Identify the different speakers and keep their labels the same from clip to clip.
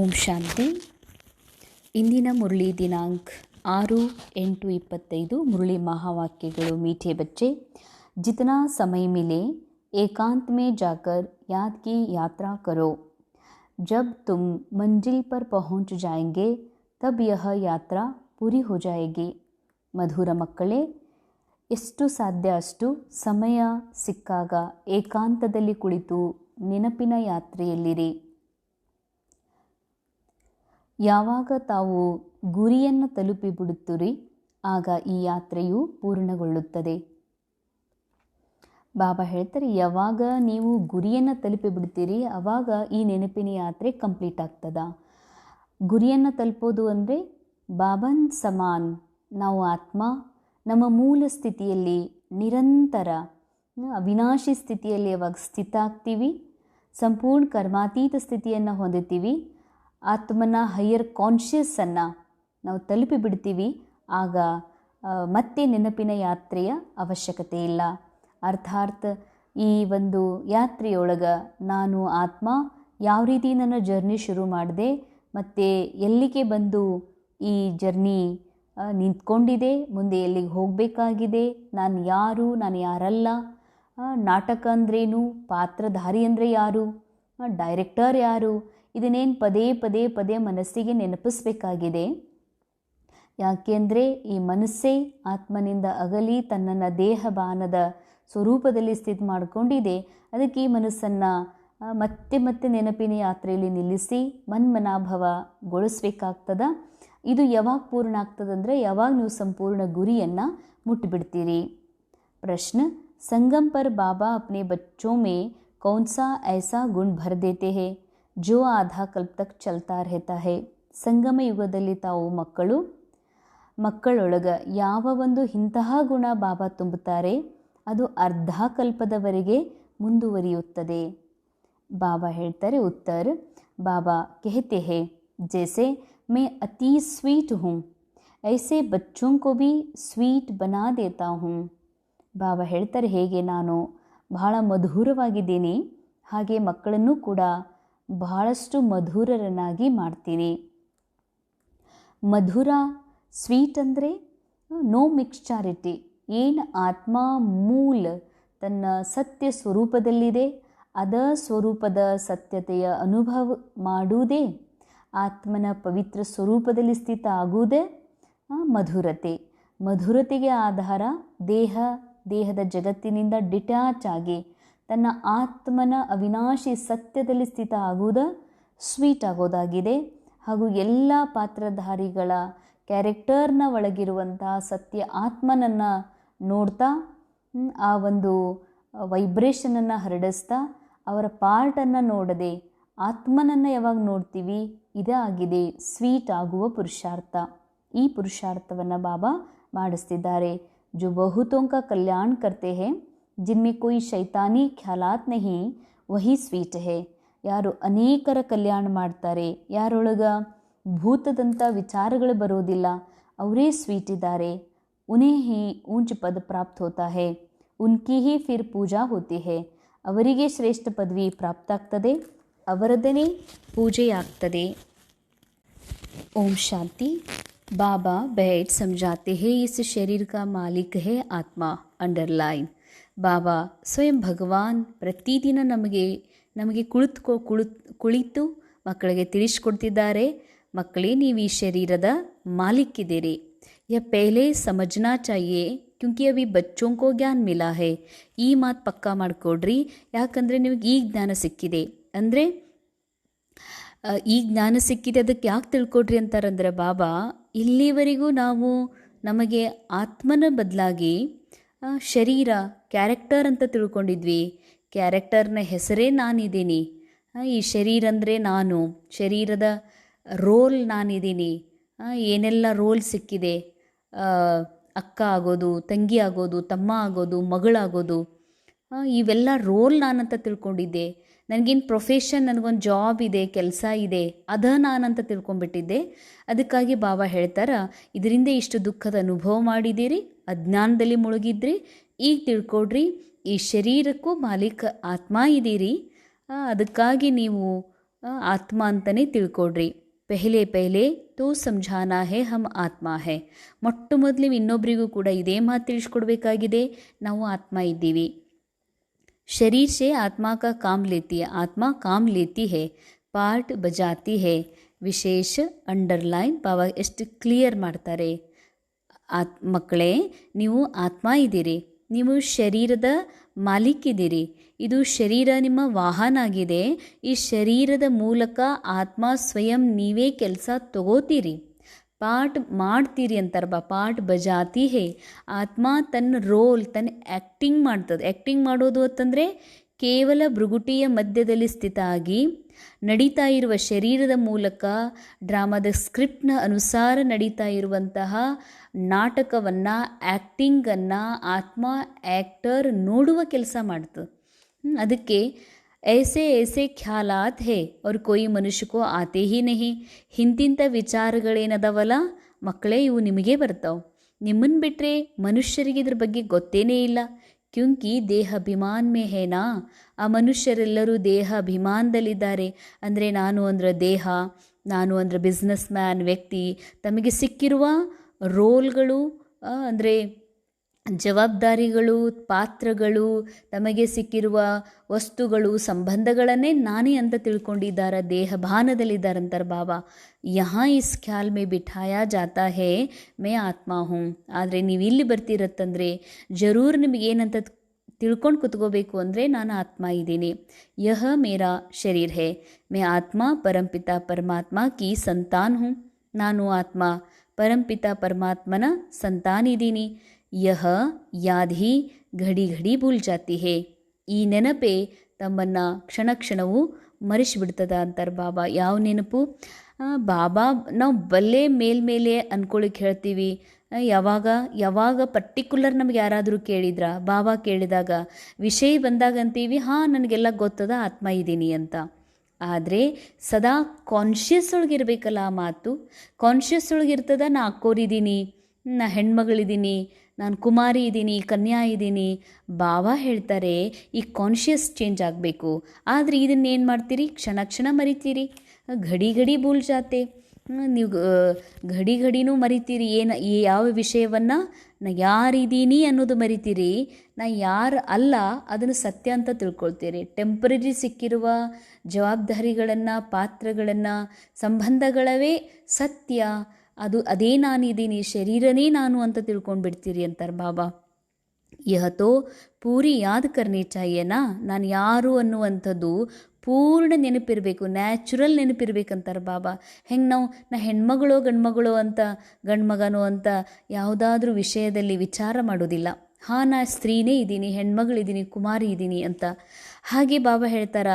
Speaker 1: ಓಂ ಶಾಂತಿ. ಇಂದಿನ ಮುರಳಿ ದಿನಾಂಕ ಆರು, ಎಂಟು, ಇಪ್ಪತ್ತೈದು ಮುರಳಿ ಮಹಾವಾಕ್ಯಗಳು ಮೀಠೆ ಬಚ್ಚೆ. ಜಿತನಾ ಸಮಯ ಮಿಲೆ, ಏಕಾಂತ ಮೇ ಜಾಕರ್, ಯಾದ್ ಕಿ ಯಾತ್ರಾ ಕರೋ. ಜಬ್ ತುಮ್ ಮಂಜಿಲ್ ಪರ್ ಪಹುಂಚ ಜಾಯಂಗೆ, ತಬ್ ಯಹ ಯಾತ್ರಾ ಪೂರಿ ಹೋ ಮಧುರ ಮಕ್ಕಳೇ, ಎಷ್ಟು ಸಾಧ್ಯ ಅಷ್ಟು ಸಮಯ ಸಿಕ್ಕಾಗ ಏಕಾಂತದಲ್ಲಿ ಕುಳಿತು ನೆನಪಿನ ಯಾತ್ರೆಯಲ್ಲಿರಿ. ಯಾವಾಗ ತಾವು ಗುರಿಯನ್ನು ತಲುಪಿಬಿಡುತ್ತೀರಿ, ಆಗ ಈ ಯಾತ್ರೆಯು ಪೂರ್ಣಗೊಳ್ಳುತ್ತದೆ. ಬಾಬಾ ಹೇಳ್ತಾರೆ, ಯಾವಾಗ ನೀವು ಗುರಿಯನ್ನು ತಲುಪಿಬಿಡ್ತೀರಿ ಆವಾಗ ಈ ನೆನಪಿನ ಯಾತ್ರೆ ಕಂಪ್ಲೀಟ್ ಆಗ್ತದ? ಗುರಿಯನ್ನು ತಲುಪೋದು ಅಂದರೆ ಬಾಬನ್ ಸಮಾನ್, ನಾವು ಆತ್ಮ, ನಮ್ಮ ಮೂಲ ಸ್ಥಿತಿಯಲ್ಲಿ ನಿರಂತರ ಅವಿನಾಶಿ ಸ್ಥಿತಿಯಲ್ಲಿ ಯಾವಾಗ ಸ್ಥಿತ ಆಗ್ತೀವಿ ಸಂಪೂರ್ಣ ಕರ್ಮಾತೀತ ಸ್ಥಿತಿಯನ್ನು ಹೊಂದುತ್ತೀವಿ ಆತ್ಮನ ಹೈಯರ್ ಕಾನ್ಷಿಯಸ್ಸನ್ನು ನಾವು ತಲುಪಿ ಬಿಡ್ತೀವಿ. ಆಗ ಮತ್ತೆ ನೆನಪಿನ ಯಾತ್ರೆಯ ಅವಶ್ಯಕತೆ ಇಲ್ಲ. ಅರ್ಥಾತ್ ಈ ಒಂದು ಯಾತ್ರೆಯೊಳಗೆ ನಾನು ಆತ್ಮ ಯಾವ ರೀತಿ ನನ್ನ ಜರ್ನಿ ಶುರು ಮಾಡಿದೆ, ಮತ್ತು ಎಲ್ಲಿಗೆ ಬಂದು ಈ ಜರ್ನಿ ನಿಂತ್ಕೊಂಡಿದೆ, ಮುಂದೆ ಎಲ್ಲಿಗೆ ಹೋಗಬೇಕಾಗಿದೆ, ನಾನು ಯಾರು, ನಾನು ಯಾರಲ್ಲ ನಾಟಕ ಅಂದ್ರೇನು, ಪಾತ್ರಧಾರಿ ಅಂದರೆ ಯಾರು ಡೈರೆಕ್ಟರ್ ಯಾರು ಇದನ್ನೇನು ಪದೇ ಪದೇ ಪದೇ ಮನಸ್ಸಿಗೆ ನೆನಪಿಸಬೇಕಾಗಿದೆ. ಯಾಕೆಂದರೆ ಈ ಮನಸ್ಸೇ ಆತ್ಮನಿಂದ ಅಗಲಿ ತನ್ನನ್ನು ದೇಹ ಬಾನದ ಸ್ವರೂಪದಲ್ಲಿ ಸ್ಥಿತಿ ಮಾಡಿಕೊಂಡಿದೆ. ಅದಕ್ಕೆ ಈ ಮನಸ್ಸನ್ನು ಮತ್ತೆ ಮತ್ತೆ ನೆನಪಿನ ಯಾತ್ರೆಯಲ್ಲಿ ನಿಲ್ಲಿಸಿ ಮನ್ಮನಾಭವಗೊಳಿಸ್ಬೇಕಾಗ್ತದ. ಇದು ಯಾವಾಗ ಪೂರ್ಣ ಆಗ್ತದಂದರೆ ಯಾವಾಗ ನೀವು ಸಂಪೂರ್ಣ ಗುರಿಯನ್ನು ಮುಟ್ಟಿಬಿಡ್ತೀರಿ ಪ್ರಶ್ನ ಸಂಗಮ್ ಪರ್ ಬಾಬಾ ಅಪ್ನೆ ಬಚ್ಚೋ ಮೇ ಕೌನ್ಸಾ ಐಸಾ ಗುಣ್ ಭರ್ದೇತೆ ಹೇ जो आधा कल्प तक चलता रहता है ಸಂಗಮ ಯುಗದಲ್ಲಿ ತಾವು ಮಕ್ಕಳು ಮಕ್ಕಳೊಳಗೆ ಯಾವ ಒಂದು ಇಂತಹ ಗುಣ ಬಾಬಾ ತುಂಬುತ್ತಾರೆ ಅದು ಅರ್ಧ ಕಲ್ಪದವರೆಗೆ ಮುಂದುವರಿಯುತ್ತದೆ ಬಾಬಾ ಹೇಳ್ತಾರೆ ಉತ್ತರ ಬಾಬಾ कहते हैं जैसे मैं अति स्वीट हूँ ऐसे बच्चों को भी स्वीट बना देता हूँ ಬಾಬಾ ಹೇಳ್ತಾರೆ ಹೇಗೆ ನಾನು ಬಹಳ ಮಧುರವಾಗಿದ್ದೀನಿ ಹಾಗೆ ಮಕ್ಕಳನ್ನು ಕೂಡ ಬಹಳಷ್ಟು ಮಧುರರನ್ನಾಗಿ ಮಾಡ್ತೀನಿ. ಮಧುರ, ಸ್ವೀಟ್ ಅಂದರೆ ನೋ ಮಿಕ್ಸ್ಚಾರಿಟಿ ಏನು ಆತ್ಮ, ಮೂಲ ತನ್ನ ಸತ್ಯ ಸ್ವರೂಪದಲ್ಲಿದೆ, ಅದ ಸ್ವರೂಪದ ಸತ್ಯತೆಯ ಅನುಭವ ಮಾಡುವುದೇ, ಆತ್ಮನ ಪವಿತ್ರ ಸ್ವರೂಪದಲ್ಲಿ ಸ್ಥಿತ ಆಗುವುದೇ ಮಧುರತೆ. ಮಧುರತೆಗೆ ಆಧಾರ ದೇಹ, ದೇಹದ ಜಗತ್ತಿನಿಂದ ಡಿಟ್ಯಾಚ್ ಆಗಿ ತನ್ನ ಆತ್ಮನ ಅವಿನಾಶಿ ಸತ್ಯದಲ್ಲಿ ಸ್ಥಿತ ಆಗುವುದು ಸ್ವೀಟ್ ಆಗೋದಾಗಿದೆ. ಹಾಗೂ ಎಲ್ಲ ಪಾತ್ರಧಾರಿಗಳ ಕ್ಯಾರೆಕ್ಟರ್ನ ಒಳಗಿರುವಂತಹ ಸತ್ಯ ಆತ್ಮನನ್ನು ನೋಡ್ತಾ ಆ ಒಂದು ವೈಬ್ರೇಷನನ್ನು ಹರಡಿಸ್ತಾ, ಅವರ ಪಾರ್ಟನ್ನು ನೋಡದೆ ಆತ್ಮನನ್ನು ಯಾವಾಗ ನೋಡ್ತೀವಿ, ಇದೇ ಆಗಿದೆ, ಸ್ವೀಟ್ ಆಗುವ ಪುರುಷಾರ್ಥ. ಈ ಪುರುಷಾರ್ಥವನ್ನು ಬಾಬಾ ಮಾಡಿಸ್ತಿದ್ದಾರೆ. ಜು ಬಹುತೋಂಕ ಕಲ್ಯಾಣ ಕರ್ತೆ ಹೇ जिनमें कोई शैतानी ख्यालात नहीं वही ಸ್ವೀಟ್ है ಯಾರು ಅನೇಕರ ಕಲ್ಯಾಣ ಮಾಡ್ತಾರೆ ಯಾರೊಳಗ ಭೂತದಂಥ ವಿಚಾರಗಳು ಬರೋದಿಲ್ಲ ಅವರೇ ಸ್ವೀಟ್ ಇದ್ದಾರೆ ಉನ್ಹೇ ಹಿ ಊಂಚ್ ಪದ ಪ್ರಾಪ್ತ ಹೋತಾ ಹೇ ಉನ್ಕಿ ಹಿ ಫಿರ್ ಪೂಜಾ ಹೋತಿ ಹೇ ಅವರಿಗೆ ಶ್ರೇಷ್ಠ ಪದವಿ ಪ್ರಾಪ್ತ ಆಗ್ತದೆ ಅವರದನೇ ಪೂಜೆಯಾಗ್ತದೆ ಓಂ ಶಾಂತಿ बाबा बैठ समझाते हैं इस शरीर का मालिक है आत्मा ಅಂಡರ್ಲೈನ್ ಬಾಬಾ, ಸ್ವಯಂ ಭಗವಾನ್ ಪ್ರತಿದಿನ ನಮಗೆ ನಮಗೆ ಕುಳಿತುಕೋ ಕುಳಿತು ಕುಳಿತು ಮಕ್ಕಳಿಗೆ ತಿಳಿಸ್ಕೊಡ್ತಿದ್ದಾರೆ. ಮಕ್ಕಳೇ, ನೀವು ಈ ಶರೀರದ ಮಾಲಿಕ್ಕಿದ್ದೀರಿ. ಯ ಪೆಹಲೆ ಸಮಜ್ನಾ ಚಾಯೆ ಕ್ಯೂಂಕಿ ಅವಿ ಬಚ್ಚೋಂಕೋ ಜ್ಞಾನ ಮಿಲಾ ಹೇ ಈ ಮಾತು ಪಕ್ಕಾ ಮಾಡಿಕೊಡ್ರಿ. ಯಾಕಂದರೆ ನಿಮಗೆ ಈ ಜ್ಞಾನ ಸಿಕ್ಕಿದೆ. ಅಂದರೆ ಈ ಜ್ಞಾನ ಸಿಕ್ಕಿದೆ, ಅದಕ್ಕೆ ಯಾಕೆ ತಿಳ್ಕೊಡ್ರಿ ಅಂತಾರಂದ್ರೆ, ಬಾಬಾ, ಇಲ್ಲಿವರೆಗೂ ನಾವು ನಮಗೆ ಆತ್ಮನ ಬದಲಾಗಿ ಶರೀರ ಕ್ಯಾರೆಕ್ಟರ್ ಅಂತ ತಿಳ್ಕೊಂಡಿದ್ವಿ. ಕ್ಯಾರೆಕ್ಟರ್ನ ಹೆಸರೇ ನಾನಿದ್ದೀನಿ. ಈ ಶರೀರ ಅಂದರೆ ನಾನು. ಶರೀರದ ರೋಲ್ ನಾನಿದ್ದೀನಿ. ಏನೆಲ್ಲ ರೋಲ್ ಸಿಕ್ಕಿದೆ? ಅಕ್ಕ ಆಗೋದು, ತಂಗಿ ಆಗೋದು, ತಮ್ಮ ಆಗೋದು, ಮಗಳಾಗೋದು. ಇವೆಲ್ಲ ರೋಲ್ ನಾನಂತ ತಿಳ್ಕೊಂಡಿದ್ದೆ. ನನಗೇನು ಪ್ರೊಫೆಷನ್ ನನಗೊಂದು ಜಾಬ್ ಇದೆ, ಕೆಲಸ ಇದೆ, ಅದ ನಾನಂತ ತಿಳ್ಕೊಂಡ್ಬಿಟ್ಟಿದ್ದೆ. ಅದಕ್ಕಾಗಿ ಬಾಬಾ ಹೇಳ್ತಾರ, ಇದರಿಂದ ಇಷ್ಟು ದುಃಖದ ಅನುಭವ ಮಾಡಿದ್ದೀರಿ, ಅಜ್ಞಾನದಲ್ಲಿ ಮುಳುಗಿದ್ರಿ, ಈಗ ತಿಳ್ಕೊಡ್ರಿ, ಈ ಶರೀರಕ್ಕೂ ಮಾಲೀಕ ಆತ್ಮ ಇದ್ದೀರಿ ಅದಕ್ಕಾಗಿ ನೀವು ಆತ್ಮ ಅಂತಲೇ ತಿಳ್ಕೊಡ್ರಿ. ಪೆಹಲೆ ಪೆಹಲೆ, ತೂ ಸಂಜಾನ ಹೇ, ಹಮ್ ಆತ್ಮ ಹೇ. ಮೊಟ್ಟ ಮೊದಲು ಇನ್ನೊಬ್ಬರಿಗೂ ಕೂಡ ಇದೇ ಮಾತು ತಿಳಿಸ್ಕೊಡ್ಬೇಕಾಗಿದೆ, ನಾವು ಆತ್ಮ ಇದ್ದೀವಿ. शरीर से आत्मा का काम लेती है आत्मा काम लेती है ಪಾರ್ಟ್ ಬಜಾತಿ ಹೇ ವಿಶೇಷ ಅಂಡರ್ಲೈನ್ ಬಾಬಾ ಎಷ್ಟು ಕ್ಲಿಯರ್ ಮಾಡ್ತಾರೆ ಆತ್ ಮಕ್ಕಳೇ ನೀವು ಆತ್ಮ ಇದ್ದೀರಿ ನೀವು ಶರೀರದ ಮಾಲೀಕಿದ್ದೀರಿ ಇದು ಶರೀರ ನಿಮ್ಮ ವಾಹನ ಆಗಿದೆ ಈ ಶರೀರದ ಮೂಲಕ ಆತ್ಮ ಸ್ವಯಂ ನೀವೇ ಕೆಲಸ ತಗೋತೀರಿ ಪಾಠ ಮಾಡ್ತೀರಿ ಅಂತಾರಪ್ಪ, ಪಾಠ ಬಜಾತಿ ಹೇ. ಆತ್ಮ ತನ್ನ ರೋಲ್, ತನ್ನ ಆ್ಯಕ್ಟಿಂಗ್ ಮಾಡ್ತದೆ. ಆ್ಯಕ್ಟಿಂಗ್ ಮಾಡೋದು ಅಂತಂದರೆ ಕೇವಲ ಭೃಗುಟಿಯ ಮಧ್ಯದಲ್ಲಿ ಸ್ಥಿತ ಆಗಿ ನಡೀತಾ ಇರುವ ಶರೀರದ ಮೂಲಕ ಡ್ರಾಮಾದ ಸ್ಕ್ರಿಪ್ಟ್ನ ಅನುಸಾರ ನಡೀತಾ ಇರುವಂತಹ ನಾಟಕವನ್ನು ಆ್ಯಕ್ಟಿಂಗನ್ನು ಆತ್ಮ ಆ್ಯಕ್ಟರ್ ನೋಡುವ ಕೆಲಸ ಮಾಡ್ತದೆ. ಅದಕ್ಕೆ ऐसे ऐसे ख्यालात है और कोई ಮನುಷ್ಯ ಕೋ ಆತೆ ಹಿ ನಹಿ ಇಂತಿಂಥ ವಿಚಾರಗಳೇನದವಲ್ಲ ಮಕ್ಕಳೇ ಇವು ನಿಮಗೆ ಬರ್ತಾವೆ ನಿಮ್ಮನ್ನು ಬಿಟ್ಟರೆ ಮನುಷ್ಯರಿಗೆ ಇದ್ರ ಬಗ್ಗೆ ಗೊತ್ತೇನೇ ಇಲ್ಲ ಕ್ಯೂಂಕಿ ದೇಹ ಅಭಿಮಾನ್ ಮೇ ಹೇನಾ ಆ ಮನುಷ್ಯರೆಲ್ಲರೂ ದೇಹ ಅಭಿಮಾನದಲ್ಲಿದ್ದಾರೆ ಅಂದರೆ ನಾನು ಅಂದ್ರೆ ದೇಹ ನಾನು ಅಂದ್ರೆ ಬಿಸ್ನೆಸ್ ಮ್ಯಾನ್ ವ್ಯಕ್ತಿ ತಮಗೆ ಸಿಕ್ಕಿರುವ ರೋಲ್ಗಳು ಅಂದರೆ ಜವಾಬ್ದಾರಿಗಳು, ಪಾತ್ರಗಳು, ತಮಗೆ ಸಿಕ್ಕಿರುವ ವಸ್ತುಗಳು, ಸಂಬಂಧಗಳನ್ನೇ ನಾನೇ ಅಂತ ತಿಳ್ಕೊಂಡಿದ್ದಾರೆ ದೇಹ ಭಾನದಲ್ಲಿದ್ದಾರಂತಾರೆ ಬಾಬಾ ಯಹಾ ಇಸ್ ಖ್ಯಾಲ್ ಮೇ ಬಿಠಾಯ ಜಾತಾ ಹೇ, ಮೇ ಆತ್ಮ ಹೂಂ. ಆದರೆ ನೀವು ಇಲ್ಲಿ ಬರ್ತಿರತ್ತಂದರೆ, ಜರೂರ್ ನಿಮಗೆ ಏನಂತ ತಿಳ್ಕೊಂಡು ಕುತ್ಕೋಬೇಕು ಅಂದರೆ ನಾನು ಆತ್ಮ ಇದ್ದೀನಿ. ಯಹ ಮೇರಾ ಶರೀರ್ ಹೇ, ಮೇ ಆತ್ಮ ಪರಂಪಿತ ಪರಮಾತ್ಮ ಕಿ ಸಂತಾನ್ ಹ್ಞೂ ನಾನು ಆತ್ಮ ಪರಂಪಿತ ಪರಮಾತ್ಮನ ಸಂತಾನಿದ್ದೀನಿ ಯಹ ಯಾಧಿ ಘಡಿ ಘಡಿ ಭೂಲ್ ಜಾತಿ ಹೇ. ಈ ನೆನಪೇ ತಮ್ಮನ್ನು ಕ್ಷಣ ಕ್ಷಣವೂ ಮರೆಸಿಬಿಡ್ತದ ಅಂತಾರೆ ಬಾಬಾ. ಯಾವ ನೆನಪು? ಬಾಬಾ, ನಾವು ಬಲ್ಲೆ ಮೇಲ್ಮೇಲೆ ಅನ್ಕೊಳಿಕ್ಕೆ ಹೇಳ್ತೀವಿ. ಯಾವಾಗ ಯಾವಾಗ ಪರ್ಟಿಕ್ಯುಲರ್ ನಮ್ಗೆ ಯಾರಾದರೂ ಕೇಳಿದ್ರ? ಬಾಬಾ ಕೇಳಿದಾಗ, ವಿಷಯ ಬಂದಾಗ ಅಂತೀವಿ, ಹಾಂ, ನನಗೆಲ್ಲ ಗೊತ್ತದ, ಆತ್ಮ ಇದ್ದೀನಿ ಅಂತ. ಆದರೆ ಸದಾ ಕಾನ್ಷಿಯಸ್ ಒಳಗಿರ್ಬೇಕಲ್ಲ ಆ ಮಾತು? ಕಾನ್ಷಿಯಸ್ ಒಳಗಿರ್ತದ, ನಾ ಅಕ್ಕೋರಿದ್ದೀನಿ ನಾ ಹೆಣ್ಮಗಳಿದ್ದೀನಿ ನಾನು ಕುಮಾರಿ ಇದ್ದೀನಿ, ಕನ್ಯಾ ಇದ್ದೀನಿ. ಭಾವ ಹೇಳ್ತಾರೆ, ಈ ಕಾನ್ಷಿಯಸ್ ಚೇಂಜ್ ಆಗಬೇಕು. ಆದರೆ ಇದನ್ನೇನು ಮಾಡ್ತೀರಿ? ಕ್ಷಣ ಕ್ಷಣ ಮರಿತೀರಿ. ಘಡಿ ಘಡಿ ಭೂಲ್ ಜಾತೆ. ನೀವು ಗಡಿ ಘಡಿ ಘಡಿನೂ ಮರಿತೀರಿ. ಏನು ಯಾವ ವಿಷಯವನ್ನು ನಾ ಯಾರಿದ್ದೀನಿ ಅನ್ನೋದು ಮರಿತೀರಿ. ನಾ ಯಾರು ಅಲ್ಲ ಅದನ್ನು ಸತ್ಯ ಅಂತ ತಿಳ್ಕೊಳ್ತೀರಿ. ಟೆಂಪ್ರರಿ ಸಿಕ್ಕಿರುವ ಜವಾಬ್ದಾರಿಗಳನ್ನು, ಪಾತ್ರಗಳನ್ನು, ಸಂಬಂಧಗಳವೇ ಸತ್ಯ. ಅದು ಅದೇ ನಾನಿದ್ದೀನಿ ಶರೀರನೇ ನಾನು ಅಂತ ತಿಳ್ಕೊಂಡು ಬಿಡ್ತೀರಿ ಅಂತಾರೆ ಬಾಬಾ. ಯಹತೋ ಪೂರಿ ಯಾದ ಕರ್ನಿ ಚಾಯೇನಾ, ನಾನು ಯಾರು ಅನ್ನುವಂಥದ್ದು ಪೂರ್ಣ ನೆನಪಿರಬೇಕು, ನ್ಯಾಚುರಲ್ ನೆನಪಿರ್ಬೇಕಂತಾರೆ ಬಾಬಾ. ಹೆಂಗೆ ನಾವು, ನಾ ಹೆಣ್ಮಗಳೋ ಗಂಡ್ಮಗಳೋ ಅಂತ, ಗಂಡ್ಮಗನೋ ಅಂತ ಯಾವುದಾದ್ರೂ ವಿಷಯದಲ್ಲಿ ವಿಚಾರ ಮಾಡೋದಿಲ್ಲ. ಹಾಂ ನಾ ಸ್ತ್ರೀನೇ ಇದ್ದೀನಿ ಹೆಣ್ಮಗಳಿದ್ದೀನಿ ಕುಮಾರಿ ಇದ್ದೀನಿ ಅಂತ. ಹಾಗೆ ಬಾಬಾ ಹೇಳ್ತಾರ,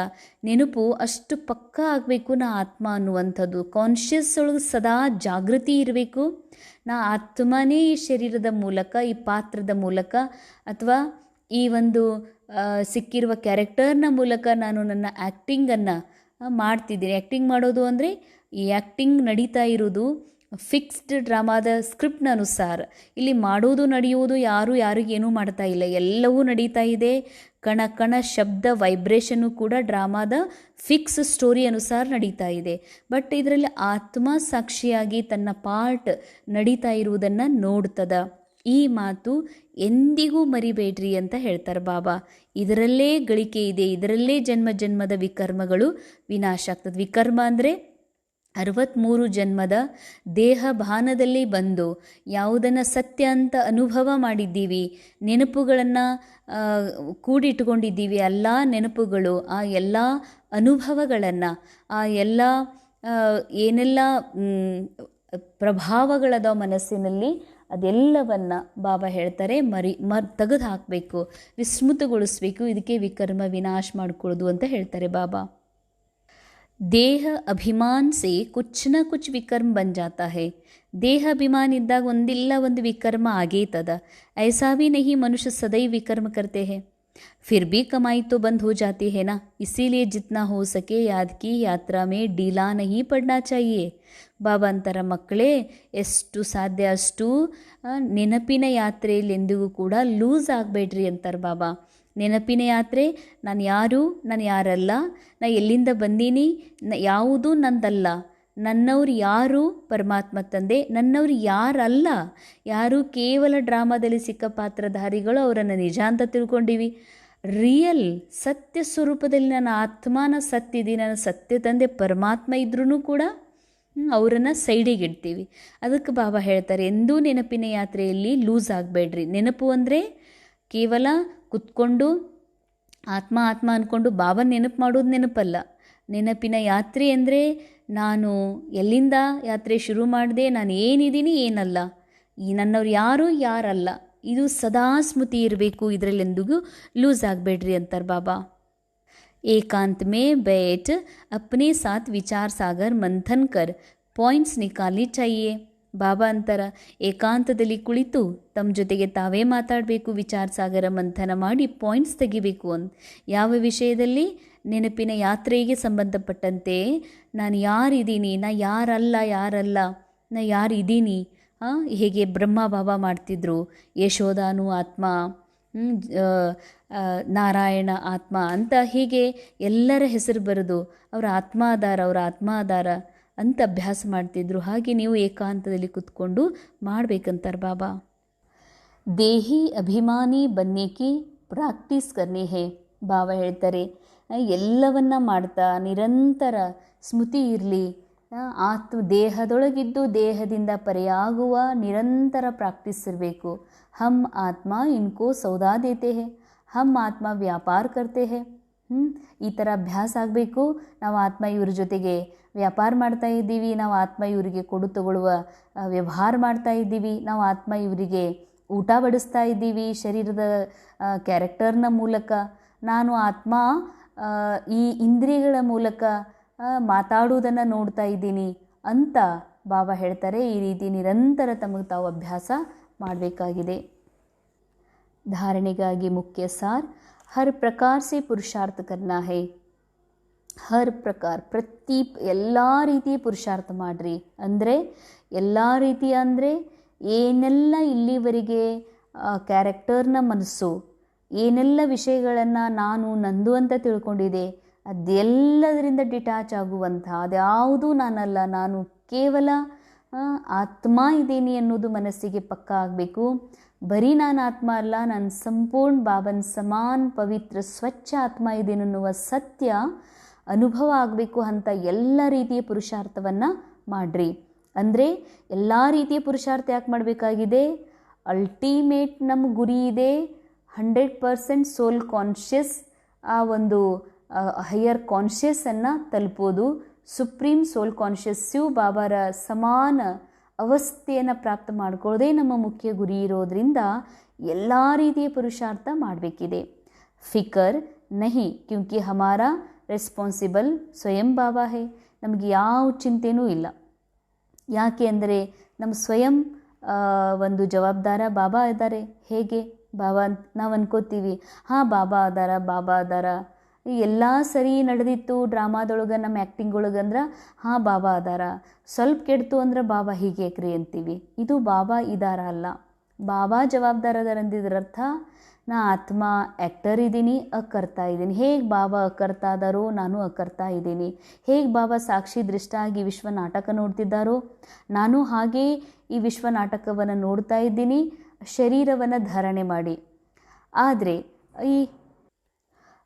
Speaker 1: ನೆನಪು ಅಷ್ಟು ಪಕ್ಕ ಆಗಬೇಕು ನಾ ಆತ್ಮ ಅನ್ನುವಂಥದ್ದು. ಕಾನ್ಷಿಯಸ್ ಒಳಗೆ ಸದಾ ಜಾಗೃತಿ ಇರಬೇಕು. ನಾ ಆತ್ಮನೇ ಈ ಶರೀರದ ಮೂಲಕ, ಈ ಪಾತ್ರದ ಮೂಲಕ ಅಥವಾ ಈ ಒಂದು ಸಿಕ್ಕಿರುವ ಕ್ಯಾರೆಕ್ಟರ್ನ ಮೂಲಕ ನಾನು ನನ್ನ ಆ್ಯಕ್ಟಿಂಗನ್ನು ಮಾಡ್ತಿದ್ದೀನಿ. ಆ್ಯಕ್ಟಿಂಗ್ ಮಾಡೋದು ಅಂದರೆ ಈ ಆ್ಯಕ್ಟಿಂಗ್ ನಡೀತಾ ಇರೋದು. ಫಿಕ್ಸ್ಡ್ ಡ್ರಾಮಾದ ಸ್ಕ್ರಿಪ್ಟ್ನ ಅನುಸಾರ. ಇಲ್ಲಿ ಮಾಡೋದು ನಡೆಯುವುದು ಯಾರು ಯಾರಿಗೇನೂ ಮಾಡ್ತಾ ಇಲ್ಲ. ಎಲ್ಲವೂ ನಡೀತಾ ಇದೆ. ಕಣ ಕಣ, ಶಬ್ದ ವೈಬ್ರೇಷನ್ನು ಕೂಡ ಡ್ರಾಮಾದ ಫಿಕ್ಸ್ ಸ್ಟೋರಿ ಅನುಸಾರ ನಡೀತಾ ಇದೆ. ಬಟ್ ಇದರಲ್ಲಿ ಆತ್ಮ ಸಾಕ್ಷಿಯಾಗಿ ತನ್ನ ಪಾರ್ಟ್ ನಡೀತಾ ಇರುವುದನ್ನು ನೋಡ್ತದ. ಈ ಮಾತು ಎಂದಿಗೂ ಮರಿಬೇಡ್ರಿ ಅಂತ ಹೇಳ್ತಾರೆ ಬಾಬಾ. ಇದರಲ್ಲೇ ಗಳಿಕೆ ಇದೆ. ಇದರಲ್ಲೇ ಜನ್ಮ, ಜನ್ಮದ ವಿಕರ್ಮಗಳು ವಿನಾಶ ಆಗ್ತದೆ. ವಿಕರ್ಮ ಅಂದರೆ ಅರವತ್ತ್ಮೂರು ಜನ್ಮದ ದೇಹ ಭಾನದಲ್ಲಿ ಬಂದು ಯಾವುದನ್ನು ಸತ್ಯ ಅಂತ ಅನುಭವ ಮಾಡಿದ್ದೀವಿ, ನೆನಪುಗಳನ್ನು ಕೂಡಿಟ್ಕೊಂಡಿದ್ದೀವಿ ಎಲ್ಲ ನೆನಪುಗಳು, ಆ ಎಲ್ಲ ಅನುಭವಗಳನ್ನು, ಆ ಎಲ್ಲ ಏನೆಲ್ಲ ಪ್ರಭಾವಗಳದ ಮನಸ್ಸಿನಲ್ಲಿ ಅದೆಲ್ಲವನ್ನ ಬಾಬಾ ಹೇಳ್ತಾರೆ, ಮರಿ, ಮರ್ ತೆಗೆದು ಹಾಕಬೇಕು ವಿಸ್ಮೃತಗೊಳಿಸ್ಬೇಕು, ಇದಕ್ಕೆ ವಿಕರ್ಮ ವಿನಾಶ ಮಾಡಿಕೊಳ್ಳೋದು ಅಂತ ಹೇಳ್ತಾರೆ ಬಾಬಾ. ದೇಹ ಅಭಿಮಾನ್ ಸೆ ಕುಚ್ ನ ಕುಚ್ ವಿಕರ್ಮ ಬನ್ ಜಾತಾ ಹೈ ದೇಹ ಅಭಿಮಾನ ಇದ್ದಾಗ ಒಂದಿಲ್ಲ ಒಂದು ವಿಕರ್ಮ ಆಗೇತದ ऐसा भी नहीं मनुष्य सदैव विकर्म करते हैं फिर भी कमाई तो बंद हो जाती है ना इसीलिए जितना हो सके याद की यात्रा में ढीला नहीं पड़ना चाहिए ಬಾಬಾ ಅಂತರ ಮಕ್ಕಳೇ ಎಷ್ಟು ಸಾಧ್ಯ ಅಷ್ಟು ಆ, ನೆನಪಿನ ಯಾತ್ರೆಯಲ್ಲಿ ಎಂದಿಗೂ ಕೂಡ ಲೂಸ್ ಆಗಬೇಡ್ರಿ ಅಂತಾರೆ ಬಾಬಾ ನೆನಪಿನ ಯಾತ್ರೆ. ನಾನು ಯಾರು, ನಾನು ಯಾರಲ್ಲ. ನಾ ಎಲ್ಲಿಂದ ಬಂದೀನಿ ಯಾವುದು ನಂದಲ್ಲ. ನನ್ನವ್ರು ಯಾರು ಪರಮಾತ್ಮ ತಂದೆ, ನನ್ನವ್ರು ಯಾರಲ್ಲ. ಯಾರು ಕೇವಲ ಡ್ರಾಮಾದಲ್ಲಿ ಸಿಕ್ಕ ಪಾತ್ರಧಾರಿಗಳು ಅವರನ್ನು ನಿಜ ಅಂತ ತಿಳ್ಕೊಂಡಿವಿ. ರಿಯಲ್, ಸತ್ಯ ಸ್ವರೂಪದಲ್ಲಿ ನನ್ನ ಆತ್ಮನ ಸತ್ತಿದಿ ನನ್ನ ಸತ್ಯ ತಂದೆ ಪರಮಾತ್ಮ ಇದ್ರೂ ಕೂಡ ಅವರನ್ನು ಸೈಡಿಗೆ ಇಡ್ತೀವಿ. ಅದಕ್ಕೆ ಬಾಬಾ ಹೇಳ್ತಾರೆ, ಎಂದೂ ನೆನಪಿನ ಯಾತ್ರೆಯಲ್ಲಿ ಲೂಸ್ ಆಗಬೇಡ್ರಿ. ನೆನಪು ಅಂದರೆ ಕೇವಲ ಕುತ್ಕೊಂಡು ಆತ್ಮ ಆತ್ಮ ಅಂದ್ಕೊಂಡು ಬಾಬಾ ನೆನಪು ಮಾಡೋದು ನೆನಪಲ್ಲ. ನೆನಪಿನ ಯಾತ್ರೆ ಅಂದರೆ ನಾನು ಎಲ್ಲಿಂದ ಯಾತ್ರೆ ಶುರು ಮಾಡಿದೆ, ನಾನು ಏನಿದ್ದೀನಿ ಏನಲ್ಲ. ಈ ನನ್ನವ್ರು ಯಾರು ಯಾರಲ್ಲ. ಇದು ಸದಾ ಸ್ಮೃತಿ ಇರಬೇಕು, ಇದರಲ್ಲೆಂದಿಗೂ ಲೂಸ್ ಆಗಬೇಡ್ರಿ ಅಂತಾರೆ ಬಾಬಾ. ಏಕಾಂತ ಮೇ ಬೇಟ್ ಅಪ್ನೇ ಸಾತ್ ವಿಚಾರ ಸಾಗರ್ ಮಂಥನ್ ಕರ್. ಪಾಯಿಂಟ್ಸ್ ನಿಕಾಲಿ ಚಾಯಿಯೇ ಬಾಬಾ ಅಂತಾರ, ಏಕಾಂತದಲ್ಲಿ ಕುಳಿತು ತಮ್ಮ ಜೊತೆಗೆ ತಾವೇ ಮಾತಾಡಬೇಕು, ವಿಚಾರ ಸಾಗರ ಮಂಥನ ಮಾಡಿ ಪಾಯಿಂಟ್ಸ್ ತೆಗಿಬೇಕು ಅಂತ ಯಾವ ವಿಷಯದಲ್ಲಿ? ನೆನಪಿನ ಯಾತ್ರೆಗೆ ಸಂಬಂಧಪಟ್ಟಂತೆ, ನಾನು ಯಾರಿದ್ದೀನಿ? ನಾ ಯಾರಲ್ಲ ಯಾರಲ್ಲ? ನಾ ಯಾರಿದ್ದೀನಿ? ಹೇಗೆ ಬ್ರಹ್ಮ ಭಾವ ಮಾಡ್ತಿದ್ರು? ಯಶೋಧಾನು ಆತ್ಮ ನಾರಾಯಣ ಆತ್ಮ ಅಂತ ಹೀಗೆ ಎಲ್ಲರ ಹೆಸರು ಬರೆದು, ಅವರ ಆತ್ಮ ಆಧಾರ, ಅವರ ಆತ್ಮ ಆಧಾರ ಅಂತ ಅಭ್ಯಾಸ ಮಾಡ್ತಿದ್ರು. ಹಾಗೆ ನೀವು ಏಕಾಂತದಲ್ಲಿ ಕುತ್ಕೊಂಡು ಮಾಡ್ಬೇಕಂತಾರೆ ಬಾಬಾ. ದೇಹಿ ಅಭಿಮಾನಿ ಬನ್ನೇಕಿ ಪ್ರಾಕ್ಟೀಸ್ ಕರ್ನಿ ಹೇ, ಭಾವ ಹೇಳ್ತಾರೆ. ಎಲ್ಲವನ್ನ ಮಾಡ್ತಾ ನಿರಂತರ ಸ್ಮೃತಿ ಇರಲಿ. ಆತ್ಮ ದೇಹದೊಳಗಿದ್ದು ದೇಹದಿಂದ ಪರೆಯಾಗುವ ನಿರಂತರ ಪ್ರಾಕ್ಟೀಸ್ ಇರಬೇಕು. ಹಮ್ ಆತ್ಮ ಇನ್ಕೋ ಸೌದಾ ದೇತೆ ಹೇ, ಹಮ್ ಆತ್ಮ ವ್ಯಾಪಾರ ಕರ್ತೆ ಹೇ? ಈ ಥರ ಅಭ್ಯಾಸ ಆಗಬೇಕು. ನಾವು ಆತ್ಮ ಇವ್ರ ಜೊತೆಗೆ ವ್ಯಾಪಾರ ಮಾಡ್ತಾ ಇದ್ದೀವಿ. ನಾವು ಆತ್ಮ ಇವರಿಗೆ ಕೊಡು ತಗೊಳ್ಳುವ ವ್ಯವಹಾರ ಮಾಡ್ತಾ ಇದ್ದೀವಿ. ನಾವು ಆತ್ಮ ಇವರಿಗೆ ಊಟ ಬಡಿಸ್ತಾ ಇದ್ದೀವಿ ಶರೀರದ ಕ್ಯಾರೆಕ್ಟರ್ನ ಮೂಲಕ. ನಾನು ಆತ್ಮ ಈ ಇಂದ್ರಿಯಗಳ ಮೂಲಕ ಮಾತಾಡುವುದನ್ನು ನೋಡ್ತಾ ಇದ್ದೀನಿ ಅಂತ ಬಾಬಾ ಹೇಳ್ತಾರೆ. ಈ ರೀತಿ ನಿರಂತರ ತಮಗೆ ತಾವು ಅಭ್ಯಾಸ ಮಾಡಬೇಕಾಗಿದೆ. ಧಾರಣೆಗಾಗಿ ಮುಖ್ಯ ಸಾರ್, ಹರ್ ಪ್ರಕಾರ ಸೆ ಪುರುಷಾರ್ಥ ಕರ್ನಾ ಹೇ. ಹರ್ ಪ್ರಕಾರ ಪ್ರತಿ ಎಲ್ಲ ರೀತಿ ಪುರುಷಾರ್ಥ ಮಾಡಿರಿ. ಅಂದರೆ ಎಲ್ಲ ರೀತಿ ಅಂದರೆ ಏನೆಲ್ಲ ಇಲ್ಲಿವರೆಗೆ ಕ್ಯಾರೆಕ್ಟರ್ನ ಮನಸ್ಸು, ಏನೆಲ್ಲ ವಿಷಯಗಳನ್ನು ನಾನು ನಂದು ಅಂತ ತಿಳ್ಕೊಂಡಿದೆ, ಅದೆಲ್ಲದರಿಂದ ಡಿಟ್ಯಾಚ್ ಆಗುವಂಥ ಅದ್ಯಾವುದೂ ನಾನಲ್ಲ. ನಾನು ಕೇವಲ ಆತ್ಮ ಇದ್ದೀನಿ ಅನ್ನೋದು ಮನಸ್ಸಿಗೆ ಪಕ್ಕ ಆಗಬೇಕು. ಬರೀ ನಾನು ಆತ್ಮ ಅಲ್ಲ, ನಾನು ಸಂಪೂರ್ಣ ಬಾಬನ್ ಸಮಾನ್ ಪವಿತ್ರ ಸ್ವಚ್ಛ ಆತ್ಮ ಇದ್ದೀನಿ ಅನ್ನುವ ಸತ್ಯ ಅನುಭವ ಆಗಬೇಕು ಅಂತ ಎಲ್ಲ ರೀತಿಯ ಪುರುಷಾರ್ಥವನ್ನು ಮಾಡ್ರಿ. ಅಂದರೆ ಎಲ್ಲ ರೀತಿಯ ಪುರುಷಾರ್ಥ ಯಾಕೆ ಮಾಡಬೇಕಾಗಿದೆ? ಅಲ್ಟಿಮೇಟ್ ನಮ್ಮ ಗುರಿ ಇದೆ. ಹಂಡ್ರೆಡ್ ಪರ್ಸೆಂಟ್ ಸೋಲ್ ಕಾನ್ಷಿಯಸ್ ಆ ಒಂದು ಹೈಯರ್ ಕಾನ್ಷಿಯಸ್ಸನ್ನು ತಲುಪೋದು. ಸುಪ್ರೀಂ ಸೋಲ್ ಕಾನ್ಷಿಯಸ್ಸು ಬಾಬಾರ ಸಮಾನ ಅವಸ್ಥೆಯನ್ನು ಪ್ರಾಪ್ತ ಮಾಡ್ಕೊಳ್ಳೋದೇ ನಮ್ಮ ಮುಖ್ಯ ಗುರಿ ಇರೋದರಿಂದ ಎಲ್ಲ ರೀತಿಯ ಪುರುಷಾರ್ಥ ಮಾಡಬೇಕಿದೆ. ಫಿಕರ್, ನಹಿ, ಕ್ಯೂಂಕಿ ಹಮಾರ ರೆಸ್ಪಾನ್ಸಿಬಲ್ ಸ್ವಯಂ ಬಾಬಾ ಹೇ ನಮಗೆ ಯಾವ ಚಿಂತೆನೂ ಇಲ್ಲ. ಯಾಕೆ ಅಂದರೆ ನಮ್ಮ ಸ್ವಯಂ ಒಂದು ಜವಾಬ್ದಾರ ಬಾಬಾ ಇದ್ದಾರೆ. ಹೇಗೆ? ಬಾಬಾ ಅಂತ ನಾವು ಅನ್ಕೋತೀವಿ. ಹಾಂ, ಬಾಬಾ ಅದಾರ ಬಾಬಾ ಅದಾರ. ಎಲ್ಲ ಸರಿ ನಡೆದಿತ್ತು ಡ್ರಾಮಾದೊಳಗೆ, ನಮ್ಮ ಆ್ಯಕ್ಟಿಂಗ್ ಒಳಗೆ ಅಂದ್ರೆ, ಹಾಂ, ಬಾಬಾ ಅದಾರ. ಸ್ವಲ್ಪ ಕೆಡ್ತು ಅಂದ್ರೆ ಬಾಬಾ ಹೀಗೆ ಯಾಕ್ರಿ ಅಂತೀವಿ. ಇದು ಬಾಬಾ ಇದಾರ ಅಲ್ಲ. ಬಾಬಾ ಜವಾಬ್ದಾರದಾರ ಅಂದಿದ್ರ ಅಂದಿದ್ರರ್ಥ ನಾ ಆತ್ಮ ಆ್ಯಕ್ಟರ್ ಇದ್ದೀನಿ ಅಕ್ಕರ್ತಾ ಇದ್ದೀನಿ. ಹೇಗೆ ಬಾಬಾ ಅಕ್ಕರ್ತಾ ಇದ್ದಾರೋ ನಾನು ಅಕ್ಕರ್ತಾ ಇದ್ದೀನಿ. ಹೇಗೆ ಬಾಬಾ ಸಾಕ್ಷಿ ದೃಷ್ಟ ಆಗಿ ವಿಶ್ವ ನಾಟಕ ನೋಡ್ತಿದ್ದಾರೋ, ನಾನು ಹಾಗೇ ಈ ವಿಶ್ವ ನಾಟಕವನ್ನು ನೋಡ್ತಾ ಇದ್ದೀನಿ. ಶರೀರವನ್ನು ಧಾರಣೆ ಮಾಡಿ. ಆದರೆ, ಈ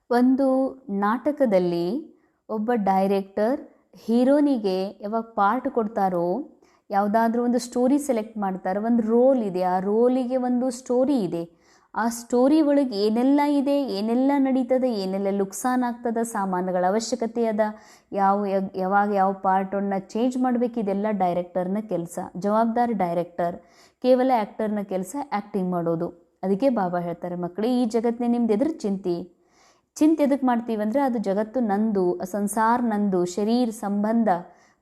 Speaker 1: ಒಂದು ನಾಟಕದಲ್ಲಿ ಒಬ್ಬ ಡೈರೆಕ್ಟರ್ ಹೀರೋನಿಗೆ ಯಾವಾಗ ಪಾರ್ಟ್ ಕೊಡ್ತಾರೋ, ಯಾವುದಾದ್ರೂ ಒಂದು ಸ್ಟೋರಿ ಸೆಲೆಕ್ಟ್ ಮಾಡ್ತಾರೆ. ಒಂದು ರೋಲ್ ಇದೆ. ಆ ರೋಲಿಗೆ ಒಂದು ಸ್ಟೋರಿ ಇದೆ. ಆ ಸ್ಟೋರಿ ಒಳಗೆ ಏನೆಲ್ಲ ಇದೆ, ಏನೆಲ್ಲ ನಡೀತದೆ, ಏನೆಲ್ಲ ಲುಕ್ಸಾನ್ ಆಗ್ತದೆ, ಸಾಮಾನುಗಳ ಅವಶ್ಯಕತೆ ಅದ. ಯಾವ, ಯಾವಾಗ ಯಾವ ಪಾರ್ಟನ್ನು ಚೇಂಜ್ ಮಾಡಬೇಕಿದೆಲ್ಲ ಡೈರೆಕ್ಟರ್ನ ಕೆಲಸ, ಜವಾಬ್ದಾರಿ ಡೈರೆಕ್ಟರ್ ಕೇವಲ ಆ್ಯಕ್ಟರ್ನ ಕೆಲಸ ಆ್ಯಕ್ಟಿಂಗ್ ಮಾಡೋದು. ಅದಕ್ಕೆ ಬಾಬಾ ಹೇಳ್ತಾರೆ ಮಕ್ಕಳೇ ಈ ಜಗತ್ತಿನ ನಿಮ್ದು ಎದುರು ಚಿಂತೆ. ಚಿಂತೆ ಎದಕ್ಕೆ ಮಾಡ್ತೀವಿ ಅಂದರೆ ಅದು ಜಗತ್ತು ನಂದು, ಸಂಸಾರ ನಂದು, ಶರೀರ ಸಂಬಂಧ,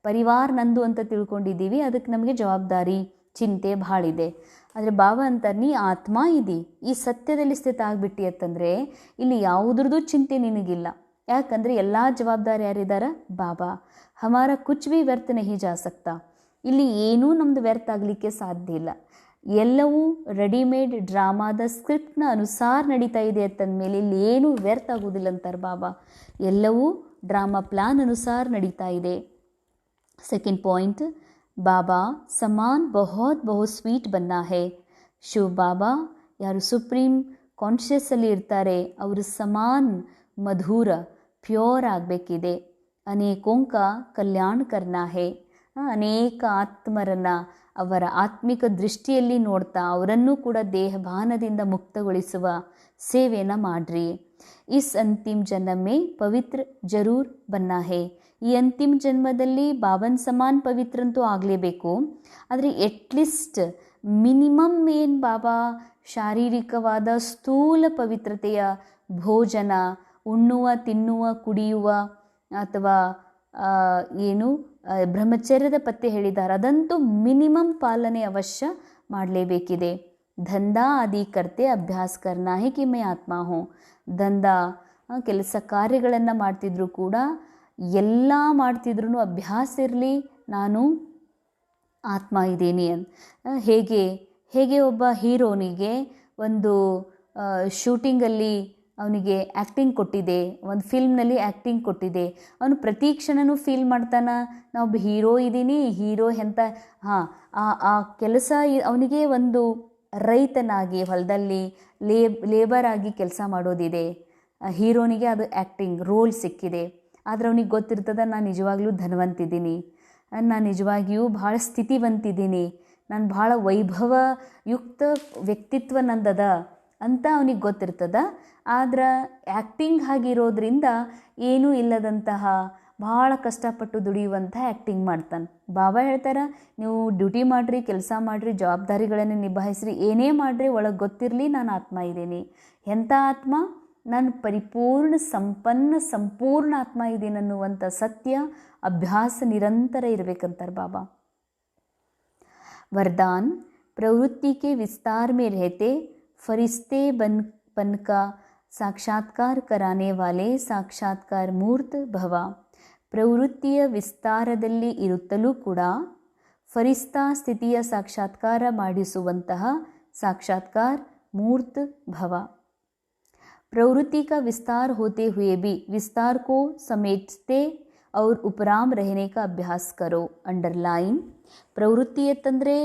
Speaker 1: ಪರಿವಾರ ನಂದು ಅಂತ ತಿಳ್ಕೊಂಡಿದ್ದೀವಿ. ಅದಕ್ಕೆ ನಮಗೆ ಜವಾಬ್ದಾರಿ, ಚಿಂತೆ ಭಾಳ ಇದೆ. ಆದರೆ ಬಾಬಾ ಅಂತ ನೀ ಆತ್ಮ ಇದಿ. ಈ ಸತ್ಯದಲ್ಲಿ ಸ್ಥಿತ ಆಗಿಬಿಟ್ಟಿ ಅಂತಂದರೆ ಇಲ್ಲಿ ಯಾವುದ್ರದ್ದು ಚಿಂತೆ ನಿನಗಿಲ್ಲ. ಯಾಕಂದರೆ ಎಲ್ಲ ಜವಾಬ್ದಾರಿ ಯಾರಿದ್ದಾರೆ ಬಾಬಾ. ಹಮಾರ ಕುಚ್ ಭಿ ವ್ಯರ್ಥ ನಹಿ ಜಾಸಕ್ತ ಇಲ್ಲಿ ಏನೂ ನಮ್ಮದು ವ್ಯರ್ಥ ಆಗಲಿಕ್ಕೆ ಸಾಧ್ಯ ಇಲ್ಲ. ಎಲ್ಲವೂ ರೆಡಿಮೇಡ್ ಡ್ರಾಮಾದ ಸ್ಕ್ರಿಪ್ಟ್ನ ಅನುಸಾರ ನಡೀತಾ ಇದೆ ಅಂತಂದಮೇಲೆ ಇಲ್ಲಿ ಏನೂ ವ್ಯರ್ಥ ಆಗೋದಿಲ್ಲ ಅಂತಾರೆ ಬಾಬಾ. ಎಲ್ಲವೂ ಡ್ರಾಮಾ ಪ್ಲಾನ್ ಅನುಸಾರ ನಡೀತಾ ಇದೆ. ಸೆಕೆಂಡ್ ಪಾಯಿಂಟ್ ಬಾಬಾ, ಸಮಾನ್ ಬಹುತ್ ಬಹು ಸ್ವೀಟ್ ಬನ್ನ ಹೇ. ಶಿವ ಬಾಬಾ, ಯಾರು ಸುಪ್ರೀಂ ಕಾನ್ಷಿಯಸ್ಸಲ್ಲಿ ಇರ್ತಾರೆ, ಅವರು ಸಮಾನ್ ಮಧುರ, ಪ್ಯೂರ್ ಆಗಬೇಕಿದೆ. ಅನೇಕೋಂಕ ಕಲ್ಯಾಣ ಕರ್ನಾ ಹೇ ಅನೇಕ ಆತ್ಮರನ್ನು ಅವರ ಆತ್ಮಿಕ ದೃಷ್ಟಿಯಲ್ಲಿ ನೋಡ್ತಾ ಅವರನ್ನೂ ಕೂಡ ದೇಹಭಾನದಿಂದ ಮುಕ್ತಗೊಳಿಸುವ ಸೇವೆಯನ್ನು ಮಾಡ್ರಿ. ಇಸ್ ಅಂತಿಮ ಜನ್ಮೆ ಪವಿತ್ರ ಜರೂರ್ ಬನ್ನ ಹೇ. ಈ ಅಂತಿಮ ಜನ್ಮದಲ್ಲಿ ಬಾಬನ್ ಸಮಾನ್ ಪವಿತ್ರಂತೂ ಆಗಲೇಬೇಕು. ಆದರೆ ಎಟ್ಲೀಸ್ಟ್ ಮಿನಿಮಮ್ ಏನು ಬಾಬಾ? ಶಾರೀರಿಕವಾದ ಸ್ಥೂಲ ಪವಿತ್ರತೆಯ ಭೋಜನ, ಉಣ್ಣುವ, ತಿನ್ನುವ, ಕುಡಿಯುವ ಅಥವಾ ಏನು ಬ್ರಹ್ಮಚರ್ಯದ ಪತ್ತೆ ಹೇಳಿದ್ದಾರೆ. ಅದಂತೂ ಮಿನಿಮಮ್ ಪಾಲನೆ ಅವಶ್ಯ ಮಾಡಲೇಬೇಕಿದೆ. ದಂದ ಆದಿ ಕರ್ತೆ ಅಭ್ಯಾಸ ಕರ್ನಾ ಹೇ ಕಿ ಆತ್ಮ ಹೋ ಕೆಲಸ ಕಾರ್ಯಗಳನ್ನು ಮಾಡ್ತಿದ್ರು ಕೂಡ ಎಲ್ಲ ಮಾಡ್ತಿದ್ರು ಅಭ್ಯಾಸ ಇರಲಿ, ನಾನು ಆತ್ಮ ಇದ್ದೀನಿ ಅಂತ. ಹೇಗೆ ಹೇಗೆ ಒಬ್ಬ ಹೀರೋನಿಗೆ ಒಂದು ಶೂಟಿಂಗಲ್ಲಿ ಅವನಿಗೆ ಆ್ಯಕ್ಟಿಂಗ್ ಕೊಟ್ಟಿದೆ, ಒಂದು ಫಿಲ್ಮ್ನಲ್ಲಿ ಆ್ಯಕ್ಟಿಂಗ್ ಕೊಟ್ಟಿದೆ, ಅವನು ಪ್ರತಿ ಕ್ಷಣನೂ ಫೀಲ್ ಮಾಡ್ತಾನೆ? ಒಬ್ಬ ಹೀರೋ ಇದ್ದೀನಿ, ಹೀರೋ ಎಂತ, ಹಾಂ, ಆ ಆ ಕೆಲಸ ಅವನಿಗೆ ಒಂದು ರೈತನಾಗಿ, ಹೊಲದಲ್ಲಿ ಲೇಬ್, ಲೇಬರ್ ಆಗಿ ಕೆಲಸ ಮಾಡೋದಿದೆ. ಹೀರೋನಿಗೆ ಅದು ಆ್ಯಕ್ಟಿಂಗ್ ರೋಲ್ ಸಿಕ್ಕಿದೆ. ಆದರೆ ಅವನಿಗೆ ಗೊತ್ತಿರ್ತದೆ ನಾನು ನಿಜವಾಗ್ಲೂ ಧನವಂತಿದ್ದೀನಿ. ನಾನು ನಿಜವಾಗಿಯೂ ಭಾಳ ಸ್ಥಿತಿವಂತಿದ್ದೀನಿ. ನಾನು ಭಾಳ ವೈಭವಯುಕ್ತ ವ್ಯಕ್ತಿತ್ವ ನಂದದ ಅಂತ ಅವನಿಗೆ ಗೊತ್ತಿರ್ತದ. ಆದ್ರೆ ಆ್ಯಕ್ಟಿಂಗ್ ಆಗಿರೋದ್ರಿಂದ ಏನೂ ಇಲ್ಲದಂತಹ ಭಾಳ ಕಷ್ಟಪಟ್ಟು ದುಡಿಯುವಂಥ ಆ್ಯಕ್ಟಿಂಗ್ ಮಾಡ್ತಾನೆ. ಬಾಬಾ ಹೇಳ್ತಾರೆ, ನೀವು ಡ್ಯೂಟಿ ಮಾಡಿರಿ, ಕೆಲಸ ಮಾಡಿರಿ, ಜವಾಬ್ದಾರಿಗಳನ್ನು ನಿಭಾಯಿಸ್ರಿ, ಏನೇ ಮಾಡಿರಿ, ಒಳಗೆ ಗೊತ್ತಿರಲಿ, ನಾನು ಆತ್ಮ ಇದ್ದೀನಿ ಎಂಥ ಆತ್ಮ? ನಾನು ಪರಿಪೂರ್ಣ ಸಂಪನ್ನ ಸಂಪೂರ್ಣ ಆತ್ಮ ಇದ್ದೀನಿ ಅನ್ನುವಂಥ ಸತ್ಯ ಅಭ್ಯಾಸ ನಿರಂತರ ಇರಬೇಕಂತಾರೆ ಬಾಬಾ वरदान प्रवृत्ति के विस्तार में रहते फरिश्ते बन बन का साक्षात्कार कराने वाले ಸಾಕ್ಷಾತ್ಕಾರ ಮೂರ್ತ ಭವ ಪ್ರವೃತ್ತಿಯ ವಿಸ್ತಾರದಲ್ಲಿ ಇರುತ್ತಲೂ ಕೂಡ ಫರಿಸ್ತಾ ಸ್ಥಿತಿಯ ಸಾಕ್ಷಾತ್ಕಾರ ಮಾಡಿಸುವಂತಹ ಸಾಕ್ಷಾತ್ಕಾರ मूर्त भव प्रवृत्ति का विस्तार होते हुए भी विस्तार को समेटते और उपराम रहने का अभ्यास करो अंडरलाइन ಪ್ರವೃತ್ತಿ ಅಂತಂದರೆ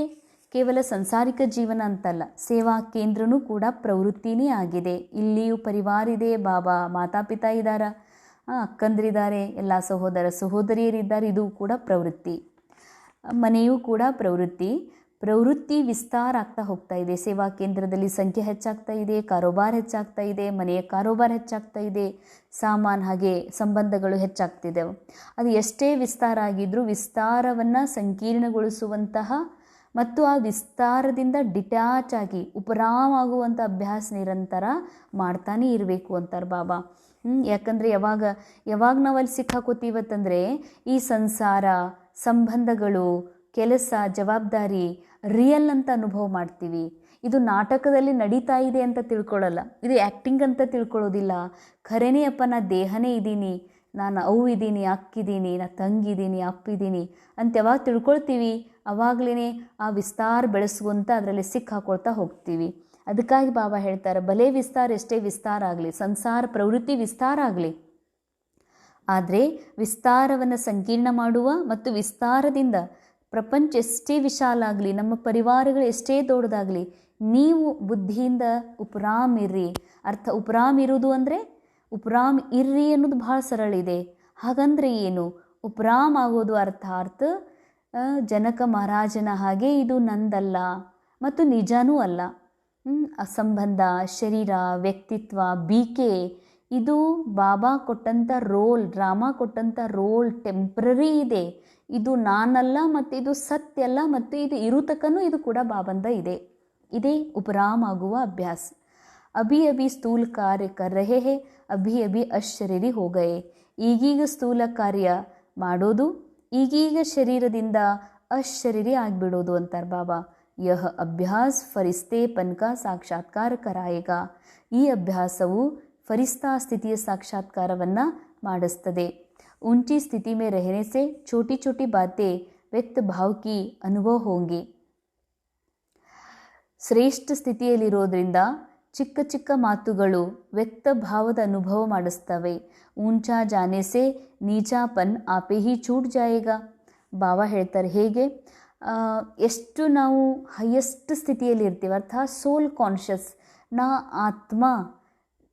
Speaker 1: ಕೇವಲ ಸಂಸಾರಿಕ ಜೀವನ ಅಂತಲ್ಲ ಸೇವಾ ಕೇಂದ್ರನೂ ಕೂಡ ಪ್ರವೃತ್ತಿನೇ ಆಗಿದೆ ಇಲ್ಲಿಯೂ ಪರಿವಾರ ಇದೆ ಬಾಬಾ ಮಾತಾಪಿತಾ ಇದ್ದಾರ ಅಕ್ಕಂದ್ರಿದ್ದಾರೆ ಎಲ್ಲ ಸಹೋದರ ಸಹೋದರಿಯರಿದ್ದಾರೆ ಇದು ಕೂಡ ಪ್ರವೃತ್ತಿ ಮನೆಯೂ ಕೂಡ ಪ್ರವೃತ್ತಿ ಪ್ರವೃತ್ತಿ ವಿಸ್ತಾರ ಆಗ್ತಾ ಹೋಗ್ತಾ ಇದೆ. ಸೇವಾ ಕೇಂದ್ರದಲ್ಲಿ ಸಂಖ್ಯೆ ಹೆಚ್ಚಾಗ್ತಾ ಇದೆ, ಕಾರೋಬಾರ್ ಹೆಚ್ಚಾಗ್ತಾ ಇದೆ, ಮನೆಯ ಕಾರೋಬಾರ್ ಹೆಚ್ಚಾಗ್ತಾ ಇದೆ, ಸಾಮಾನು ಹಾಗೆ ಸಂಬಂಧಗಳು ಹೆಚ್ಚಾಗ್ತಿದೆ. ಅದು ಎಷ್ಟೇ ವಿಸ್ತಾರ ಆಗಿದ್ರೂ ವಿಸ್ತಾರವನ್ನು ಸಂಕೀರ್ಣಗೊಳಿಸುವಂತಹ ಮತ್ತು ಆ ವಿಸ್ತಾರದಿಂದ ಡಿಟ್ಯಾಚ್ ಆಗಿ ಉಪರಾಮ್ ಆಗುವಂಥ ಅಭ್ಯಾಸ ನಿರಂತರ ಮಾಡ್ತಾನೆ ಇರಬೇಕು ಅಂತಾರೆ ಬಾಬಾ. ಯಾಕಂದರೆ ಯಾವಾಗ ಯಾವಾಗ ನಾವು ಅಲ್ಲಿ ಸಿಕ್ಕಾಕೋತೀವತ್ತಂದರೆ ಈ ಸಂಸಾರ, ಸಂಬಂಧಗಳು, ಕೆಲಸ, ಜವಾಬ್ದಾರಿ ರಿಯಲ್ ಅಂತ ಅನುಭವ ಮಾಡ್ತೀವಿ. ಇದು ನಾಟಕದಲ್ಲಿ ನಡೀತಾ ಇದೆ ಅಂತ ತಿಳ್ಕೊಳ್ಳಲ್ಲ. ಇದು ಆ್ಯಕ್ಟಿಂಗ್ ಅಂತ ತಿಳ್ಕೊಳ್ಳೋದಿಲ್ಲ. ಖರೇನೇ ಅಪ್ಪ, ನಾ ದೇಹನೇ ಇದ್ದೀನಿ. ನಾನು ಅವು ಇದ್ದೀನಿ, ಅಕ್ಕಿದ್ದೀನಿ, ನಾ ತಂಗಿದ್ದೀನಿ, ಅಪ್ಪಿದ್ದೀನಿ ಅಂತ ಯಾವಾಗ ತಿಳ್ಕೊಳ್ತೀವಿ? ಅವಾಗಲೇ ಆ ವಿಸ್ತಾರ ಬೆಳೆಸುವಂತ ಅದರಲ್ಲಿ ಸಿಕ್ಕಾಕೊಳ್ತಾ ಹೋಗ್ತೀವಿ. ಅದಕ್ಕಾಗಿ ಬಾಬಾ ಹೇಳ್ತಾರೆ ಬಲೆ ವಿಸ್ತಾರ, ಎಷ್ಟೇ ವಿಸ್ತಾರ ಆಗಲಿ, ಸಂಸಾರ, ಪ್ರವೃತ್ತಿ ವಿಸ್ತಾರ ಆಗಲಿ. ಆದರೆ ವಿಸ್ತಾರವನ್ನು ಸಂಕೀರ್ಣ ಮಾಡುವ ಮತ್ತು ವಿಸ್ತಾರದಿಂದ ಪ್ರಪಂಚ ಎಷ್ಟೇ ವಿಶಾಲ ಆಗಲಿ, ನಮ್ಮ ಪರಿವಾರಗಳು ಎಷ್ಟೇ ದೊಡ್ಡದಾಗಲಿ, ನೀವು ಬುದ್ಧಿಯಿಂದ ಉಪರಾಮ್ ಇರ್ರಿ. ಅರ್ಥ ಉಪರಾಮ್ ಇರೋದು ಅಂದರೆ ಉಪರಾಮ್ ಇರ್ರಿ ಅನ್ನೋದು ಭಾಳ ಸರಳ ಇದೆ. ಹಾಗಂದ್ರೆ ಏನು? ಉಪರಾಮ್ ಆಗೋದು ಅರ್ಥಾರ್ಥ ಜನಕ ಮಹಾರಾಜನ ಹಾಗೆ ಇದು ನಂದಲ್ಲ ಮತ್ತು ನಿಜನೂ ಅಲ್ಲ. ಅಸಂಬಂಧ, ಶರೀರ, ವ್ಯಕ್ತಿತ್ವ, ಬೀಕೆ, ಇದು ಬಾಬಾ ಕೊಟ್ಟಂಥ ರೋಲ್ ಡ್ರಾಮಾ ಕೊಟ್ಟಂಥ ರೋಲ್, ಟೆಂಪ್ರರಿ ಇದೆ. ಇದು ನಾನಲ್ಲ ಮತ್ತು ಇದು ಸತ್ಯಲ್ಲ ಮತ್ತು ಇದು ಇರುತಕ್ಕನೂ ಇದು ಕೂಡ ಬಾಬಂದ ಇದೆ. ಇದೇ ಉಪರಾಮ್ ಆಗುವ ಅಭ್ಯಾಸ. ಅಭಿ ಅಭಿ ಸ್ಥೂಲ ಕಾರ್ಯ ಕರ್ ಹೇ, ಅಭಿ ಅಭಿ ಅಶರೀರಿ ಹೋಗಯೇ. ಈಗೀಗ ಸ್ಥೂಲ ಕಾರ್ಯ ಮಾಡೋದು, ಈಗೀಗ ಶರೀರದಿಂದ ಅಶರೀರಿ ಆಗಿಬಿಡೋದು ಅಂತಾರೆ ಬಾಬಾ. ಯಹ ಅಭ್ಯಾಸ ಫರಿಸ್ತೆ ಪನ್ಕ ಸಾಕ್ಷಾತ್ಕಾರ ಕರಾಯೇಗ. ಈ ಅಭ್ಯಾಸವು ಫರಿಸ್ತಾ ಸ್ಥಿತಿಯ ಸಾಕ್ಷಾತ್ಕಾರವನ್ನು ಮಾಡಿಸ್ತದೆ. ऊंची स्थिति में रहने से छोटी छोटी बातें व्यक्त भाव की अनुभव होंगी ಶ್ರೇಷ್ಠ ಸ್ಥಿತಿಯಲ್ಲಿರೋದ್ರಿಂದ ಚಿಕ್ಕ ಚಿಕ್ಕ ಮಾತುಗಳು ವ್ಯಕ್ತ ಭಾವದ ಅನುಭವ ಮಾಡಿಸ್ತವೆ ಊಂಚಾ ಜಾನೆ ಸೆ ನೀಚಾಪನ್ ಆಪೆ ಹಿ ಚೂಟ್ ಜಾಯೇಗಾ ಬಾಬಾ ಹೇಳ್ತಾರೆ ಹೇಗೆ ಆ, ಎಷ್ಟು ನಾವು ಹೈಯೆಸ್ಟ್ ಸ್ಥಿತಿಯಲ್ಲಿ ಇರ್ತೀವಿ ಅರ್ಥಾತ್ ಸೋಲ್ ಕಾನ್ಷಿಯಸ್ ನಾ ಆತ್ಮ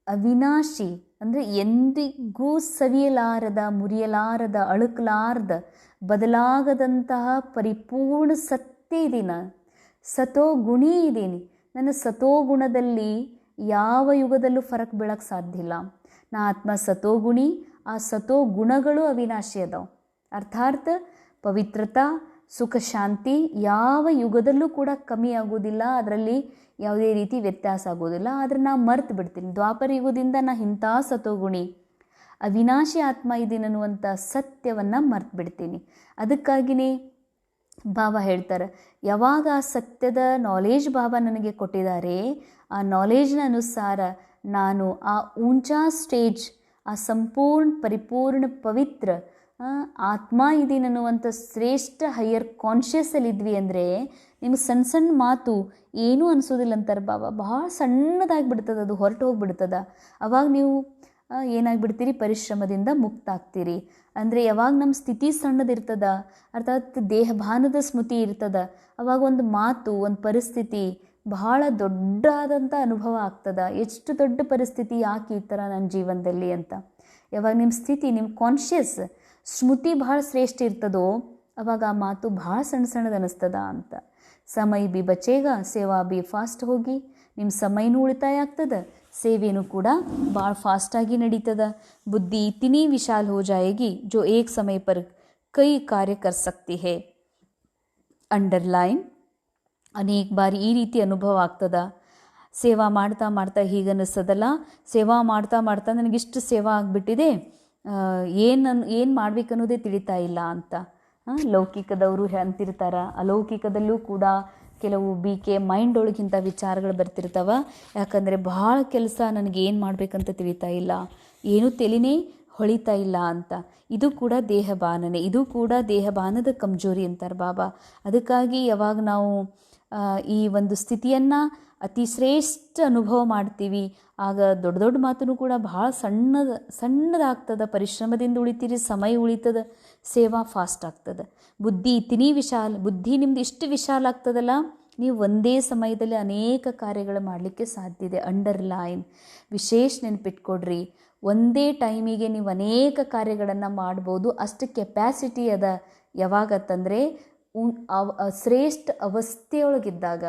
Speaker 1: ಅವಿನಾಶಿ ಅಂದರೆ ಎಂದಿಗೂ ಸವಿಯಲಾರದ, ಮುರಿಯಲಾರದ, ಅಳುಕಲಾರದ, ಬದಲಾಗದಂತಹ ಪರಿಪೂರ್ಣ ಸತ್ಯ ಇದೀನ ಸತೋ ಗುಣಿ ಇದ್ದೀನಿ. ನನ್ನ ಸತೋ ಗುಣದಲ್ಲಿ ಯಾವ ಯುಗದಲ್ಲೂ ಫರಕ್ ಬೀಳಕ್ಕೆ ಸಾಧ್ಯ ಇಲ್ಲ. ನಾ ಆತ್ಮ ಸತೋ ಗುಣಿ, ಆ ಸತೋ ಗುಣಗಳು ಅವಿನಾಶಿ ಅದಾವ. ಅರ್ಥಾತ್ ಪವಿತ್ರತಾ ಸುಖ, ಶಾಂತಿ ಯಾವ ಯುಗದಲ್ಲೂ ಕೂಡ ಕಮ್ಮಿ ಆಗೋದಿಲ್ಲ ಅದರಲ್ಲಿ ಯಾವುದೇ ರೀತಿ ವ್ಯತ್ಯಾಸ ಆಗೋದಿಲ್ಲ ಆದರೆ ನಾ ಮರ್ತು ಬಿಡ್ತೀನಿ. ದ್ವಾಪರ ಯುಗದಿಂದ ನಾ ಇಂಥ ಸತೋಗುಣಿ ಅವಿನಾಶಿ ಆತ್ಮ ಇದ್ದೀನಿ ಅನ್ನುವಂಥ ಸತ್ಯವನ್ನು ಮರ್ತು ಬಿಡ್ತೀನಿ. ಅದಕ್ಕಾಗಿಯೇ ಬಾಬಾ ಹೇಳ್ತಾರೆ, ಯಾವಾಗ ಆ ಸತ್ಯದ ನಾಲೇಜ್ ಬಾಬಾ ನನಗೆ ಕೊಟ್ಟಿದ್ದಾರೆ ಆ ನಾಲೇಜ್ನ ಅನುಸಾರ ನಾನು ಆ ಊಂಚಾ ಸ್ಟೇಜ್ ಆ ಸಂಪೂರ್ಣ ಪರಿಪೂರ್ಣ ಪವಿತ್ರ ಆತ್ಮ ಇದೀನಿ ಅನ್ನುವಂಥ ಶ್ರೇಷ್ಠ ಹೈಯರ್ ಕಾನ್ಷಿಯಸ್ಸಲ್ಲಿದ್ವಿ ಅಂದರೆ ನಿಮ್ಗೆ ಸಣ್ಣ ಸಣ್ಣ ಮಾತು ಏನೂ ಅನಿಸೋದಿಲ್ಲ ಅಂತಾರೆ ಬಾಬಾ. ಭಾಳ ಸಣ್ಣದಾಗಿಬಿಡ್ತದೆ ಅದು, ಹೊರಟು ಹೋಗಿಬಿಡ್ತದ. ಅವಾಗ ನೀವು ಏನಾಗ್ಬಿಡ್ತೀರಿ? ಪರಿಶ್ರಮದಿಂದ ಮುಕ್ತ ಆಗ್ತೀರಿ ಅಂದರೆ ಯಾವಾಗ ನಮ್ಮ ಸ್ಥಿತಿ ಸಣ್ಣದಿರ್ತದ, ಅರ್ಥಾತ್ ದೇಹಭಾನದ ಸ್ಮೃತಿ ಇರ್ತದ, ಅವಾಗ ಒಂದು ಮಾತು, ಒಂದು ಪರಿಸ್ಥಿತಿ ಬಹಳ ದೊಡ್ಡಾದಂಥ ಅನುಭವ ಆಗ್ತದ. ಎಷ್ಟು ದೊಡ್ಡ ಪರಿಸ್ಥಿತಿ ಯಾಕೆ ಈ ಥರ ನನ್ನ ಜೀವನದಲ್ಲಿ ಅಂತ. ಯಾವಾಗ ನಿಮ್ಮ ಸ್ಥಿತಿ, ನಿಮ್ಮ ಕಾನ್ಷಿಯಸ್ ಸ್ಮೃತಿ ಭಾಳ ಶ್ರೇಷ್ಠ ಇರ್ತದೋ, ಅವಾಗ ಆ ಮಾತು ಭಾಳ ಸಣ್ಣ ಸಣ್ಣದ ಅನ್ನಿಸ್ತದ ಅಂತ. ಸಮಯ ಬಿ ಬಚೇಗ, ಸೇವಾ ಬಿ ಫಾಸ್ಟ್ ಹೋಗಿ. ನಿಮ್ಮ ಸಮಯನೂ ಉಳಿತಾಯ ಆಗ್ತದ, ಸೇವೆನೂ ಕೂಡ ಭಾಳ ಫಾಸ್ಟಾಗಿ ನಡೀತದ. ಬುದ್ಧಿ ತಿನಿ ವಿಶಾಲ್ ಹೋ ಜಾಯೇಗಿ, ಜೋ ಏಕ್ ಸಮಯ ಪರ್ ಕೈ ಕಾರ್ಯ ಕರ್ ಸಕ್ತಿ ಹೇ. ಅಂಡರ್ಲೈನ್, ಅನೇಕ ಬಾರಿ ಈ ರೀತಿ ಅನುಭವ ಆಗ್ತದ. ಸೇವಾ ಮಾಡ್ತಾ ಮಾಡ್ತಾ ಹೀಗನ್ನಿಸ್ತದಲ್ಲ ಸೇವಾ ಮಾಡ್ತಾ ಮಾಡ್ತಾ ನನಗಿಷ್ಟು ಸೇವಾ ಆಗಿಬಿಟ್ಟಿದೆ. ಏನು ಏನು ಮಾಡ್ಬೇಕನ್ನೋದೇ ತಿಳಿತಾ ಇಲ್ಲ ಅಂತ. ಲೌಕಿಕದವರು ಅಂತಿರ್ತಾರ. ಅಲೌಕಿಕದಲ್ಲೂ ಕೂಡ ಕೆಲವು ಬಿ ಕೆ ಮೈಂಡ್ ಒಳಗಿಂತ ವಿಚಾರಗಳು ಬರ್ತಿರ್ತಾವ. ಯಾಕಂದರೆ ಭಾಳ ಕೆಲಸ ನನಗೆ ಏನು ಮಾಡಬೇಕಂತ ತಿಳಿತಾ ಇಲ್ಲ. ಏನೂ ತಲೆನೇ ಹೊಳಿತಾ ಇಲ್ಲ ಅಂತ. ಇದು ಕೂಡ ದೇಹಬಾನನೆ. ಇದು ಕೂಡ ದೇಹಬಾನದ ಕಮ್ಜೋರಿ ಅಂತಾರೆ ಬಾಬಾ. ಅದಕ್ಕಾಗಿ ಯಾವಾಗ ನಾವು ಈ ಒಂದು ಸ್ಥಿತಿಯನ್ನು ಅತಿ ಶ್ರೇಷ್ಠ ಅನುಭವ ಮಾಡ್ತೀವಿ. ಆಗ ದೊಡ್ಡ ದೊಡ್ಡ ಮಾತನ್ನು ಕೂಡ ಭಾಳ ಸಣ್ಣದ ಸಣ್ಣದಾಗ್ತದ. ಪರಿಶ್ರಮದಿಂದ ಉಳಿತೀರಿ, ಸಮಯ ಉಳಿತದ. ಸೇವಾ ಫಾಸ್ಟ್ ಆಗ್ತದೆ. ಬುದ್ಧಿ ತಿನಿ ವಿಶಾಲ, ಬುದ್ಧಿ ನಿಮ್ದು ಇಷ್ಟು ವಿಶಾಲ ಆಗ್ತದಲ್ಲ, ನೀವು ಒಂದೇ ಸಮಯದಲ್ಲಿ ಅನೇಕ ಕಾರ್ಯಗಳು ಮಾಡಲಿಕ್ಕೆ ಸಾಧ್ಯ ಇದೆ. ಅಂಡರ್ಲೈನ್ ವಿಶೇಷ ನೆನಪಿಟ್ಕೊಡ್ರಿ. ಒಂದೇ ಟೈಮಿಗೆ ನೀವು ಅನೇಕ ಕಾರ್ಯಗಳನ್ನು ಮಾಡ್ಬೋದು. ಅಷ್ಟು ಕೆಪ್ಯಾಸಿಟಿ ಅದ ಯಾವಾಗತ್ತಂದರೆ ಅವ ಶ್ರೇಷ್ಠ ಅವಸ್ಥೆಯೊಳಗಿದ್ದಾಗ,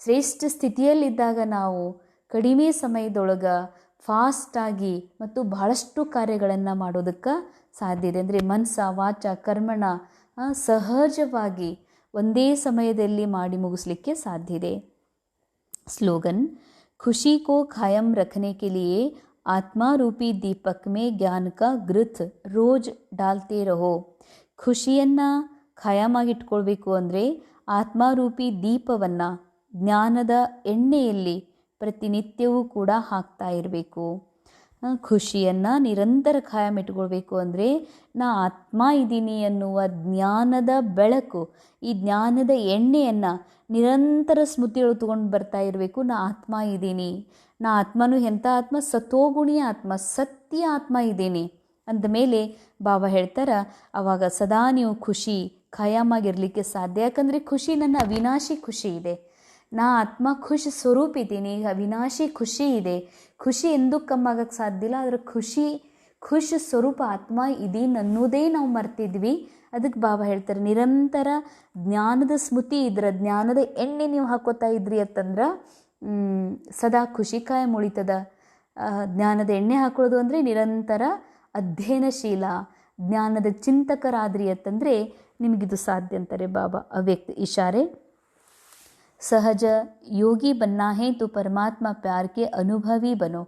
Speaker 1: ಶ್ರೇಷ್ಠ ಸ್ಥಿತಿಯಲ್ಲಿದ್ದಾಗ ನಾವು ಕಡಿಮೆ ಸಮಯದೊಳಗೆ ಫಾಸ್ಟಾಗಿ ಮತ್ತು ಬಹಳಷ್ಟು ಕಾರ್ಯಗಳನ್ನು ಮಾಡೋದಕ್ಕೆ ಸಾಧ್ಯ ಇದೆ. ಅಂದರೆ ಮನಸ್ಸ ವಾಚ, ಕರ್ಮಣ ಸಹಜವಾಗಿ ಒಂದೇ ಸಮಯದಲ್ಲಿ ಮಾಡಿ ಮುಗಿಸ್ಲಿಕ್ಕೆ ಸಾಧ್ಯ ಇದೆ. ಸ್ಲೋಗನ್, ಖುಷಿ ಕೋ ಖಾಯಂ ರಖನೆ ಕೆಲಿಯೇ ಆತ್ಮಾರೂಪಿ ದೀಪಕ್ ಮೇ ಜ್ಞಾನಕ ಗೃಥ್ ರೋಜ್ ಡಾಲ್ತೆ ರಹೋ. ಖುಷಿಯನ್ನು ಖಾಯಮಾಗಿಟ್ಕೊಳ್ಬೇಕು ಅಂದರೆ ಆತ್ಮಾರೂಪಿ ದೀಪವನ್ನು ಜ್ಞಾನದ ಎಣ್ಣೆಯಲ್ಲಿ ಪ್ರತಿನಿತ್ಯವೂ ಕೂಡ ಹಾಕ್ತಾ ಇರಬೇಕು. ಖುಷಿಯನ್ನು ನಿರಂತರ ಖಾಯಂ ಇಟ್ಕೊಳ್ಬೇಕು ಅಂದರೆ ನಾ ಆತ್ಮ ಇದ್ದೀನಿ ಅನ್ನುವ ಜ್ಞಾನದ ಬೆಳಕು, ಈ ಜ್ಞಾನದ ಎಣ್ಣೆಯನ್ನು ನಿರಂತರ ಸ್ಮೃತಿಗಳು ತೊಗೊಂಡು ಬರ್ತಾ ಇರಬೇಕು. ನಾ ಆತ್ಮ ಇದ್ದೀನಿ, ನಾ ಆತ್ಮನು ಎಂಥ ಆತ್ಮ? ಸತೋಗುಣಿ ಆತ್ಮ, ಸತ್ಯ ಆತ್ಮ ಇದ್ದೀನಿ. ಅಂದಮೇಲೆ ಬಾಬಾ ಹೇಳ್ತಾರ, ಅವಾಗ ಸದಾ ನೀವು ಖುಷಿ ಖಾಯಮಾಗಿರಲಿಕ್ಕೆ ಸಾಧ್ಯ. ಯಾಕಂದರೆ ಖುಷಿ ನನ್ನ ಅವಿನಾಶಿ ಖುಷಿ ಇದೆ. ನಾ ಆತ್ಮ ಖುಷಿ ಸ್ವರೂಪ ಇದ್ದೀನಿ. ಅವಿನಾಶಿ ಖುಷಿ ಇದೆ. ಖುಷಿ ಎಂದೂ ಕಮ್ಮಾಗಕ್ಕೆ ಸಾಧ್ಯ ಇಲ್ಲ. ಆದರೆ ಖುಷಿ ಖುಷಿ ಸ್ವರೂಪ ಆತ್ಮ ಇದೀನಿ ಅನ್ನೋದೇ ನಾವು ಮರ್ತಿದ್ವಿ. ಅದಕ್ಕೆ ಬಾಬಾ ಹೇಳ್ತಾರೆ, ನಿರಂತರ ಜ್ಞಾನದ ಸ್ಮೃತಿ ಇದ್ರ, ಜ್ಞಾನದ ಎಣ್ಣೆ ನೀವು ಹಾಕೋತಾ ಇದ್ರಿ ಅಂತಂದ್ರೆ ಸದಾ ಖುಷಿ ಕಾಯಂ ಉಳಿತದ. ಜ್ಞಾನದ ಎಣ್ಣೆ ಹಾಕೊಳ್ಳೋದು ಅಂದರೆ ನಿರಂತರ ಅಧ್ಯಯನಶೀಲ. ಜ್ಞಾನದ ಚಿಂತಕರಾದ್ರಿ ಅಂತಂದರೆ ನಿಮಗಿದು ಸಾಧ್ಯ ಅಂತಾರೆ ಬಾಬಾ ಅವ್ಯಕ್ತ ಇಶಾರೆ. ಸಹಜ ಯೋಗಿ ಬನ್ನಾ ಹೇ ತು ಪರಮಾತ್ಮ ಪ್ಯಾರ್ಕೆ ಅನುಭವಿ ಬನೋ.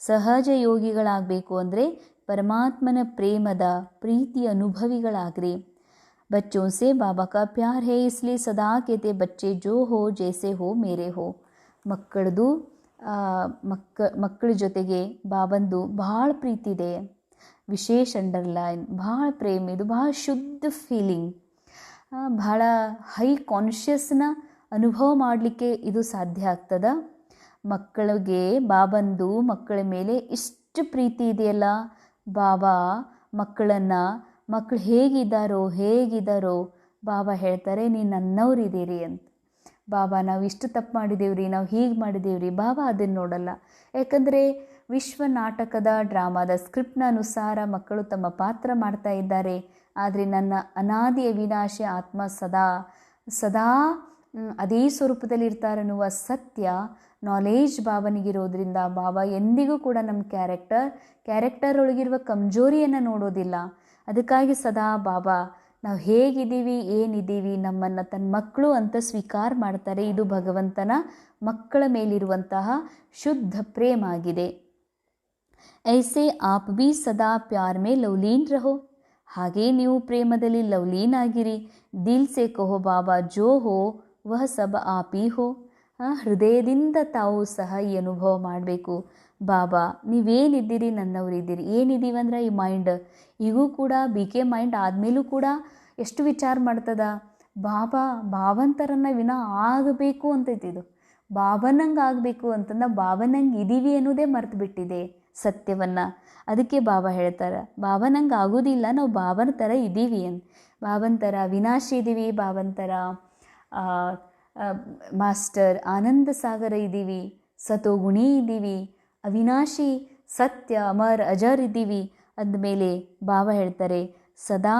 Speaker 1: ಸಹಜ ಯೋಗಿಗಳಾಗಬೇಕು ಅಂದರೆ ಪರಮಾತ್ಮನ ಪ್ರೇಮದ ಪ್ರೀತಿ ಅನುಭವಿಗಳಾಗ್ರಿ. ಬಚ್ಚೋ ಸೇ ಬಾಬಾ ಕಾ ಪ್ಯಾರ್ ಹೇ ಇಸ್ಲಿ ಸದಾ ಕೇತೆ ಬಚ್ಚೆ ಜೋ ಹೋ ಜೇಸೆ ಹೋ ಮೇರೆ ಹೋ. ಮಕ್ಕಳದು ಮಕ್ಕ, ಮಕ್ಕಳ ಜೊತೆಗೆ ಬಾಬಂದು ಭಾಳ ಪ್ರೀತಿ ಇದೆ ವಿಶೇಷ ಅಂಡರ್ಲೈನ್ ಭಾಳ ಪ್ರೇಮ್, ಇದು ಭಾಳ ಶುದ್ಧ ಫೀಲಿಂಗ್ ಭಾಳ ಹೈ ಕಾನ್ಷಿಯಸ್ನ ಅನುಭವ ಮಾಡಲಿಕ್ಕೆ ಇದು ಸಾಧ್ಯ ಆಗ್ತದ. ಮಕ್ಕಳಿಗೆ ಬಾಬಂದು ಮಕ್ಕಳ ಮೇಲೆ ಇಷ್ಟು ಪ್ರೀತಿ ಇದೆಯಲ್ಲ, ಬಾಬಾ, ಮಕ್ಕಳನ್ನು ಮಕ್ಕಳು ಹೇಗಿದ್ದಾರೋ ಹೇಗಿದ್ದಾರೋ, ಬಾಬಾ ಹೇಳ್ತಾರೆ, ನೀನು ನನ್ನವರಿದ್ದೀರಿ ಅಂತ. ಬಾಬಾ, ನಾವು ಇಷ್ಟು ತಪ್ಪು ಮಾಡಿದೇವ್ರಿ, ನಾವು ಹೀಗೆ ಮಾಡಿದೇವ್ರಿ, ಬಾಬಾ ಅದನ್ನು ನೋಡಲ್ಲ. ಯಾಕಂದರೆ ವಿಶ್ವ ನಾಟಕದ, ಡ್ರಾಮಾದ ಸ್ಕ್ರಿಪ್ಟ್ನ ಅನುಸಾರ ಮಕ್ಕಳು ತಮ್ಮ ಪಾತ್ರ ಮಾಡ್ತಾ ಇದ್ದಾರೆ. ಆದರೆ ನನ್ನ ಅನಾದಿ ಅವಿನಾಶಿ ಆತ್ಮ ಸದಾ ಸದಾ ಅದೇ ಸ್ವರೂಪದಲ್ಲಿ ಇರ್ತಾರನ್ನುವ ಸತ್ಯ ನಾಲೇಜ್ ಬಾಬನಿಗಿರೋದ್ರಿಂದ ಬಾಬಾ ಎಂದಿಗೂ ಕೂಡ ನಮ್ಮ ಕ್ಯಾರೆಕ್ಟರ್ ಕ್ಯಾರೆಕ್ಟರ್ ಒಳಗಿರುವ ಕಮ್ಜೋರಿಯನ್ನು ನೋಡೋದಿಲ್ಲ. ಅದಕ್ಕಾಗಿ ಸದಾ ಬಾಬಾ ನಾವು ಹೇಗಿದ್ದೀವಿ, ಏನಿದ್ದೀವಿ, ನಮ್ಮನ್ನು ತನ್ನ ಮಕ್ಕಳು ಅಂತ ಸ್ವೀಕಾರ ಮಾಡ್ತಾರೆ. ಇದು ಭಗವಂತನ ಮಕ್ಕಳ ಮೇಲಿರುವಂತಹ ಶುದ್ಧ ಪ್ರೇಮ ಆಗಿದೆ. ಐಸೆ ಆಪ್ ಬಿ ಸದಾ ಪ್ಯಾರ್ ಮೇ ಲವ್ಲೀನ್ ರಹೋ. ಹಾಗೇ ನೀವು ಪ್ರೇಮದಲ್ಲಿ ಲವ್ಲೀನ್ ಆಗಿರಿ. ದಿಲ್ ಸೆ ಕಹೋ ಬಾಬಾ, ಜೋ ಹೋ, ವಹ ಸಬ್ ಆಪಿ ಹೋ. ಹೃದಯದಿಂದ ತಾವು ಸಹ ಈ ಅನುಭವ ಮಾಡಬೇಕು. ಬಾಬಾ, ನೀವೇನಿದ್ದೀರಿ? ನನ್ನವರಿದ್ದೀರಿ. ಏನಿದ್ದೀವಿ ಅಂದ್ರೆ ಈ ಮೈಂಡ್ ಈಗೂ ಕೂಡ ಬಿ ಕೆ ಮೈಂಡ್ ಆದಮೇಲೂ ಕೂಡ ಎಷ್ಟು ವಿಚಾರ ಮಾಡ್ತದ? ಬಾಬಾ, ಭಾವಂತರನ್ನ ವಿನ ಆಗಬೇಕು ಅಂತೈತಿದು ಬಾಬನಂಗೆ ಆಗಬೇಕು ಅಂತಂದ ಬಾಬನಂಗೆ ಇದ್ದೀವಿ ಅನ್ನೋದೇ ಮರೆತು ಬಿಟ್ಟಿದೆ ಸತ್ಯವನ್ನು. ಅದಕ್ಕೆ ಬಾಬಾ ಹೇಳ್ತಾರೆ ಬಾಬನಂಗೆ ಆಗೋದಿಲ್ಲ, ನಾವು ಬಾಬನ ಥರ ಇದ್ದೀವಿ ಅಂತ ಬಾಬನ ಥರ ವಿನಾಶ ಇದ್ದೀವಿ ಬಾಬನ ಥರ ಮಾಸ್ಟರ್ ಆನಂದ ಸಾಗರ ಇದ್ದೀವಿ ಸತೋಗುಣಿ ಇದ್ದೀವಿ ಅವಿನಾಶಿ ಸತ್ಯ ಅಮರ್ ಅಜರ್ ಇದ್ದೀವಿ ಅಂದಮೇಲೆ ಬಾಬಾ ಹೇಳ್ತಾರೆ, ಸದಾ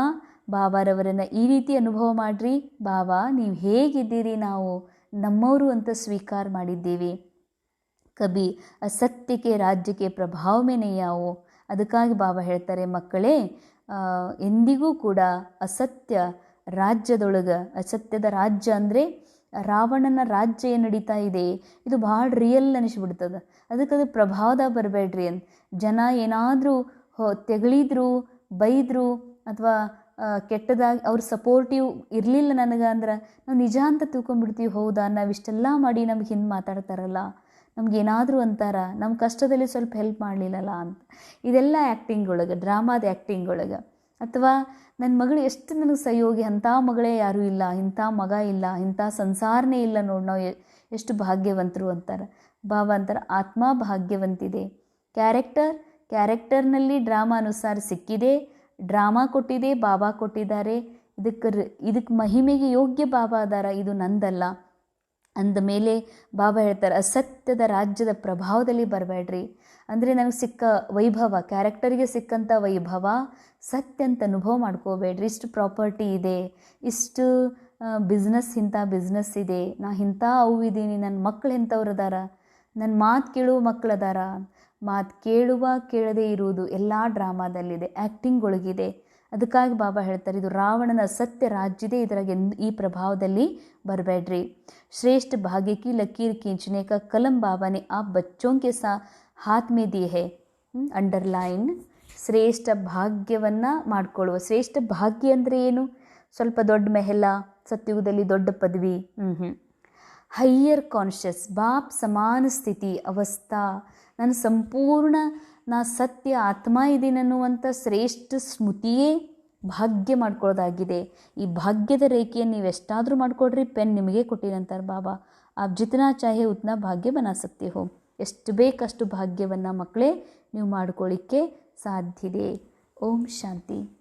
Speaker 1: ಬಾಬಾರವರನ್ನು ಈ ರೀತಿ ಅನುಭವ ಮಾಡಿರಿ ಬಾಬಾ ನೀವು ಹೇಗಿದ್ದೀರಿ ನಾವು ನಮ್ಮವರು ಅಂತ ಸ್ವೀಕಾರ ಮಾಡಿದ್ದೀವಿ. ಕಬಿ ಅಸತ್ಯಕ್ಕೆ ರಾಜ್ಯಕ್ಕೆ ಪ್ರಭಾವ ಮೇಲೆ ಯಾವು? ಅದಕ್ಕಾಗಿ ಬಾಬಾ ಹೇಳ್ತಾರೆ, ಮಕ್ಕಳೇ ಎಂದಿಗೂ ಕೂಡ ಅಸತ್ಯ ರಾಜ್ಯದೊಳಗೆ, ಅಸತ್ಯದ ರಾಜ್ಯ ಅಂದರೆ ರಾವಣನ ರಾಜ್ಯ ಏನು ನಡೀತಾ ಇದೆ. ಇದು ಭಾಳ ರಿಯಲ್ ಅನಿಸ್ಬಿಡ್ತದೆ. ಅದಕ್ಕೆ ಅದು ಪ್ರಭಾವದಾಗ ಬರಬೇಡ್ರಿ ಅಂತ. ಜನ ಏನಾದರೂ ಹೊ, ತೆಗಳಿದ್ರು, ಬೈದರು, ಅಥವಾ ಕೆಟ್ಟದಾಗಿ, ಅವ್ರ ಸಪೋರ್ಟಿವ್ ಇರಲಿಲ್ಲ ನನಗೆ ಅಂದ್ರೆ ನಾವು ನಿಜ ಅಂತ ತಿಳ್ಕೊಂಡ್ಬಿಡ್ತೀವಿ ಹೌದಾ? ನಾವು ಇಷ್ಟೆಲ್ಲ ಮಾಡಿ ನಮ್ಗೆ ಹಿಂದೆ ಮಾತಾಡ್ತಾರಲ್ಲ. ನಮ್ಗೆ ಏನಾದರೂ ಅಂತಾರ ನಮ್ಮ ಕಷ್ಟದಲ್ಲಿ ಸ್ವಲ್ಪ ಹೆಲ್ಪ್ ಮಾಡಲಿಲ್ಲಲ್ಲ ಅಂತ. ಇದೆಲ್ಲ ಆ್ಯಕ್ಟಿಂಗ್ ಒಳಗೆ ಡ್ರಾಮಾದ ಆ್ಯಕ್ಟಿಂಗ್ ಒಳಗೆ. ಅಥವಾ ನನ್ನ ಮಗಳು ಎಷ್ಟು ನನಗೆ ಸಹಯೋಗಿ, ಅಂಥ ಮಗಳೇ ಯಾರೂ ಇಲ್ಲ, ಇಂಥ ಮಗ ಇಲ್ಲ, ಇಂಥ ಸಂಸಾರನೇ ಇಲ್ಲ ನೋಡಿ ನಾವು ಎಷ್ಟು ಭಾಗ್ಯವಂತರು ಅಂತಾರೆ. ಅಂತಾರೆ ಆತ್ಮ ಭಾಗ್ಯವಂತಿದೆ ಕ್ಯಾರೆಕ್ಟರ್, ಕ್ಯಾರೆಕ್ಟರ್ನಲ್ಲಿ ಡ್ರಾಮಾ ಅನುಸಾರ ಸಿಕ್ಕಿದೆ. ಡ್ರಾಮಾ ಕೊಟ್ಟಿದೆ ಬಾಬಾ ಕೊಟ್ಟಿದ್ದಾರೆ. ಇದಕ್ಕೆ ಇದಕ್ಕೆ ಮಹಿಮೆಗೆ ಯೋಗ್ಯ ಬಾಬಾ ಅದಾರ ಇದು ನಂದಲ್ಲ. ಅಂದ ಮೇಲೆ ಬಾಬಾ ಹೇಳ್ತಾರೆ, ಅಸತ್ಯದ ರಾಜ್ಯದ ಪ್ರಭಾವದಲ್ಲಿ ಬರಬೇಡ್ರಿ. ಅಂದರೆ ನನಗೆ ಸಿಕ್ಕ ವೈಭವ, ಕ್ಯಾರೆಕ್ಟರ್ಗೆ ಸಿಕ್ಕಂಥ ವೈಭವ, ಸತ್ಯ ಅಂತ ಅನುಭವ ಮಾಡ್ಕೋಬೇಡ್ರಿ. ಇಷ್ಟು ಪ್ರಾಪರ್ಟಿ ಇದೆ, ಇಷ್ಟು ಬಿಸ್ನೆಸ್ ಇಂಥ ಬಿಸ್ನೆಸ್ ಇದೆ. ನಾ ಇಂಥ ಅವು ಇದ್ದೀನಿ ನನ್ನ ಮಕ್ಕಳು ಎಂಥವ್ರು ಅದಾರ? ನನ್ನ ಮಾತು ಕೇಳುವ ಮಕ್ಕಳದಾರ ಮಾತು ಕೇಳುವ ಕೇಳದೇ ಇರುವುದು ಎಲ್ಲ ಡ್ರಾಮಾದಲ್ಲಿದೆ ಆ್ಯಕ್ಟಿಂಗ್ಗಳಿಗಿದೆ ಅದಕ್ಕಾಗಿ ಬಾಬಾ ಹೇಳ್ತಾರೆ, ಇದು ರಾವಣನ ಸತ್ಯ ರಾಜ್ಯದೇ ಇದರಾಗೆ ಈ ಪ್ರಭಾವದಲ್ಲಿ ಬರಬೇಡ್ರಿ. ಶ್ರೇಷ್ಠ ಭಾಗ್ಯಕ್ಕೆ ಲಕೀರ್ ಕಿಂಚನೆ ಕ ಕಲಂ ಬಾಬಾನೆ, ಆ ಬಚ್ಚೋಂಗೆ ಸಾ ಹಾತ್ ಮೇ ಹೇ. ಅಂಡರ್ಲೈನ್. ಶ್ರೇಷ್ಠ ಭಾಗ್ಯವನ್ನು ಮಾಡಿಕೊಳ್ಳುವ, ಶ್ರೇಷ್ಠ ಭಾಗ್ಯ ಅಂದರೆ ಏನು? ಸ್ವಲ್ಪ ದೊಡ್ಡ ಮೆಹಲ ಸತ್ಯುಗದಲ್ಲಿ ದೊಡ್ಡ ಪದವಿ. ಹ್ಞೂ ಹ್ಞೂ ಹೈಯರ್ ಕಾನ್ಷಿಯಸ್, ಬಾಪ್ ಸಮಾನ ಸ್ಥಿತಿ, ಅವಸ್ಥಾ. ನನ್ನ ಸಂಪೂರ್ಣ, ನಾ ಸತ್ಯ, ಆತ್ಮ ಇದ್ದೀನನ್ನುವಂಥ ಶ್ರೇಷ್ಠ ಸ್ಮೃತಿಯೇ ಭಾಗ್ಯ ಮಾಡ್ಕೊಳ್ಳೋದಾಗಿದೆ ಈ ಭಾಗ್ಯದ ರೇಖೆಯನ್ನು ನೀವು ಎಷ್ಟಾದರೂ ಮಾಡ್ಕೊಡ್ರಿ, ಪೆನ್ ನಿಮಗೆ ಕೊಟ್ಟಿರಂತಾರೆ ಬಾಬಾ. ಆ ಜಿತನಾ ಚಾಹೆ ಉತ್ನ ಭಾಗ್ಯ ಸತ್ಯ ಹೋ. ಎಷ್ಟು ಬೇಕಷ್ಟು ಭಾಗ್ಯವನ್ನು ಮಕ್ಕಳೇ ನೀವು ಮಾಡ್ಕೊಳ್ಳಿಕ್ಕೆ ಸಾಧ್ಯದೆ ಓಂ ಶಾಂತಿ.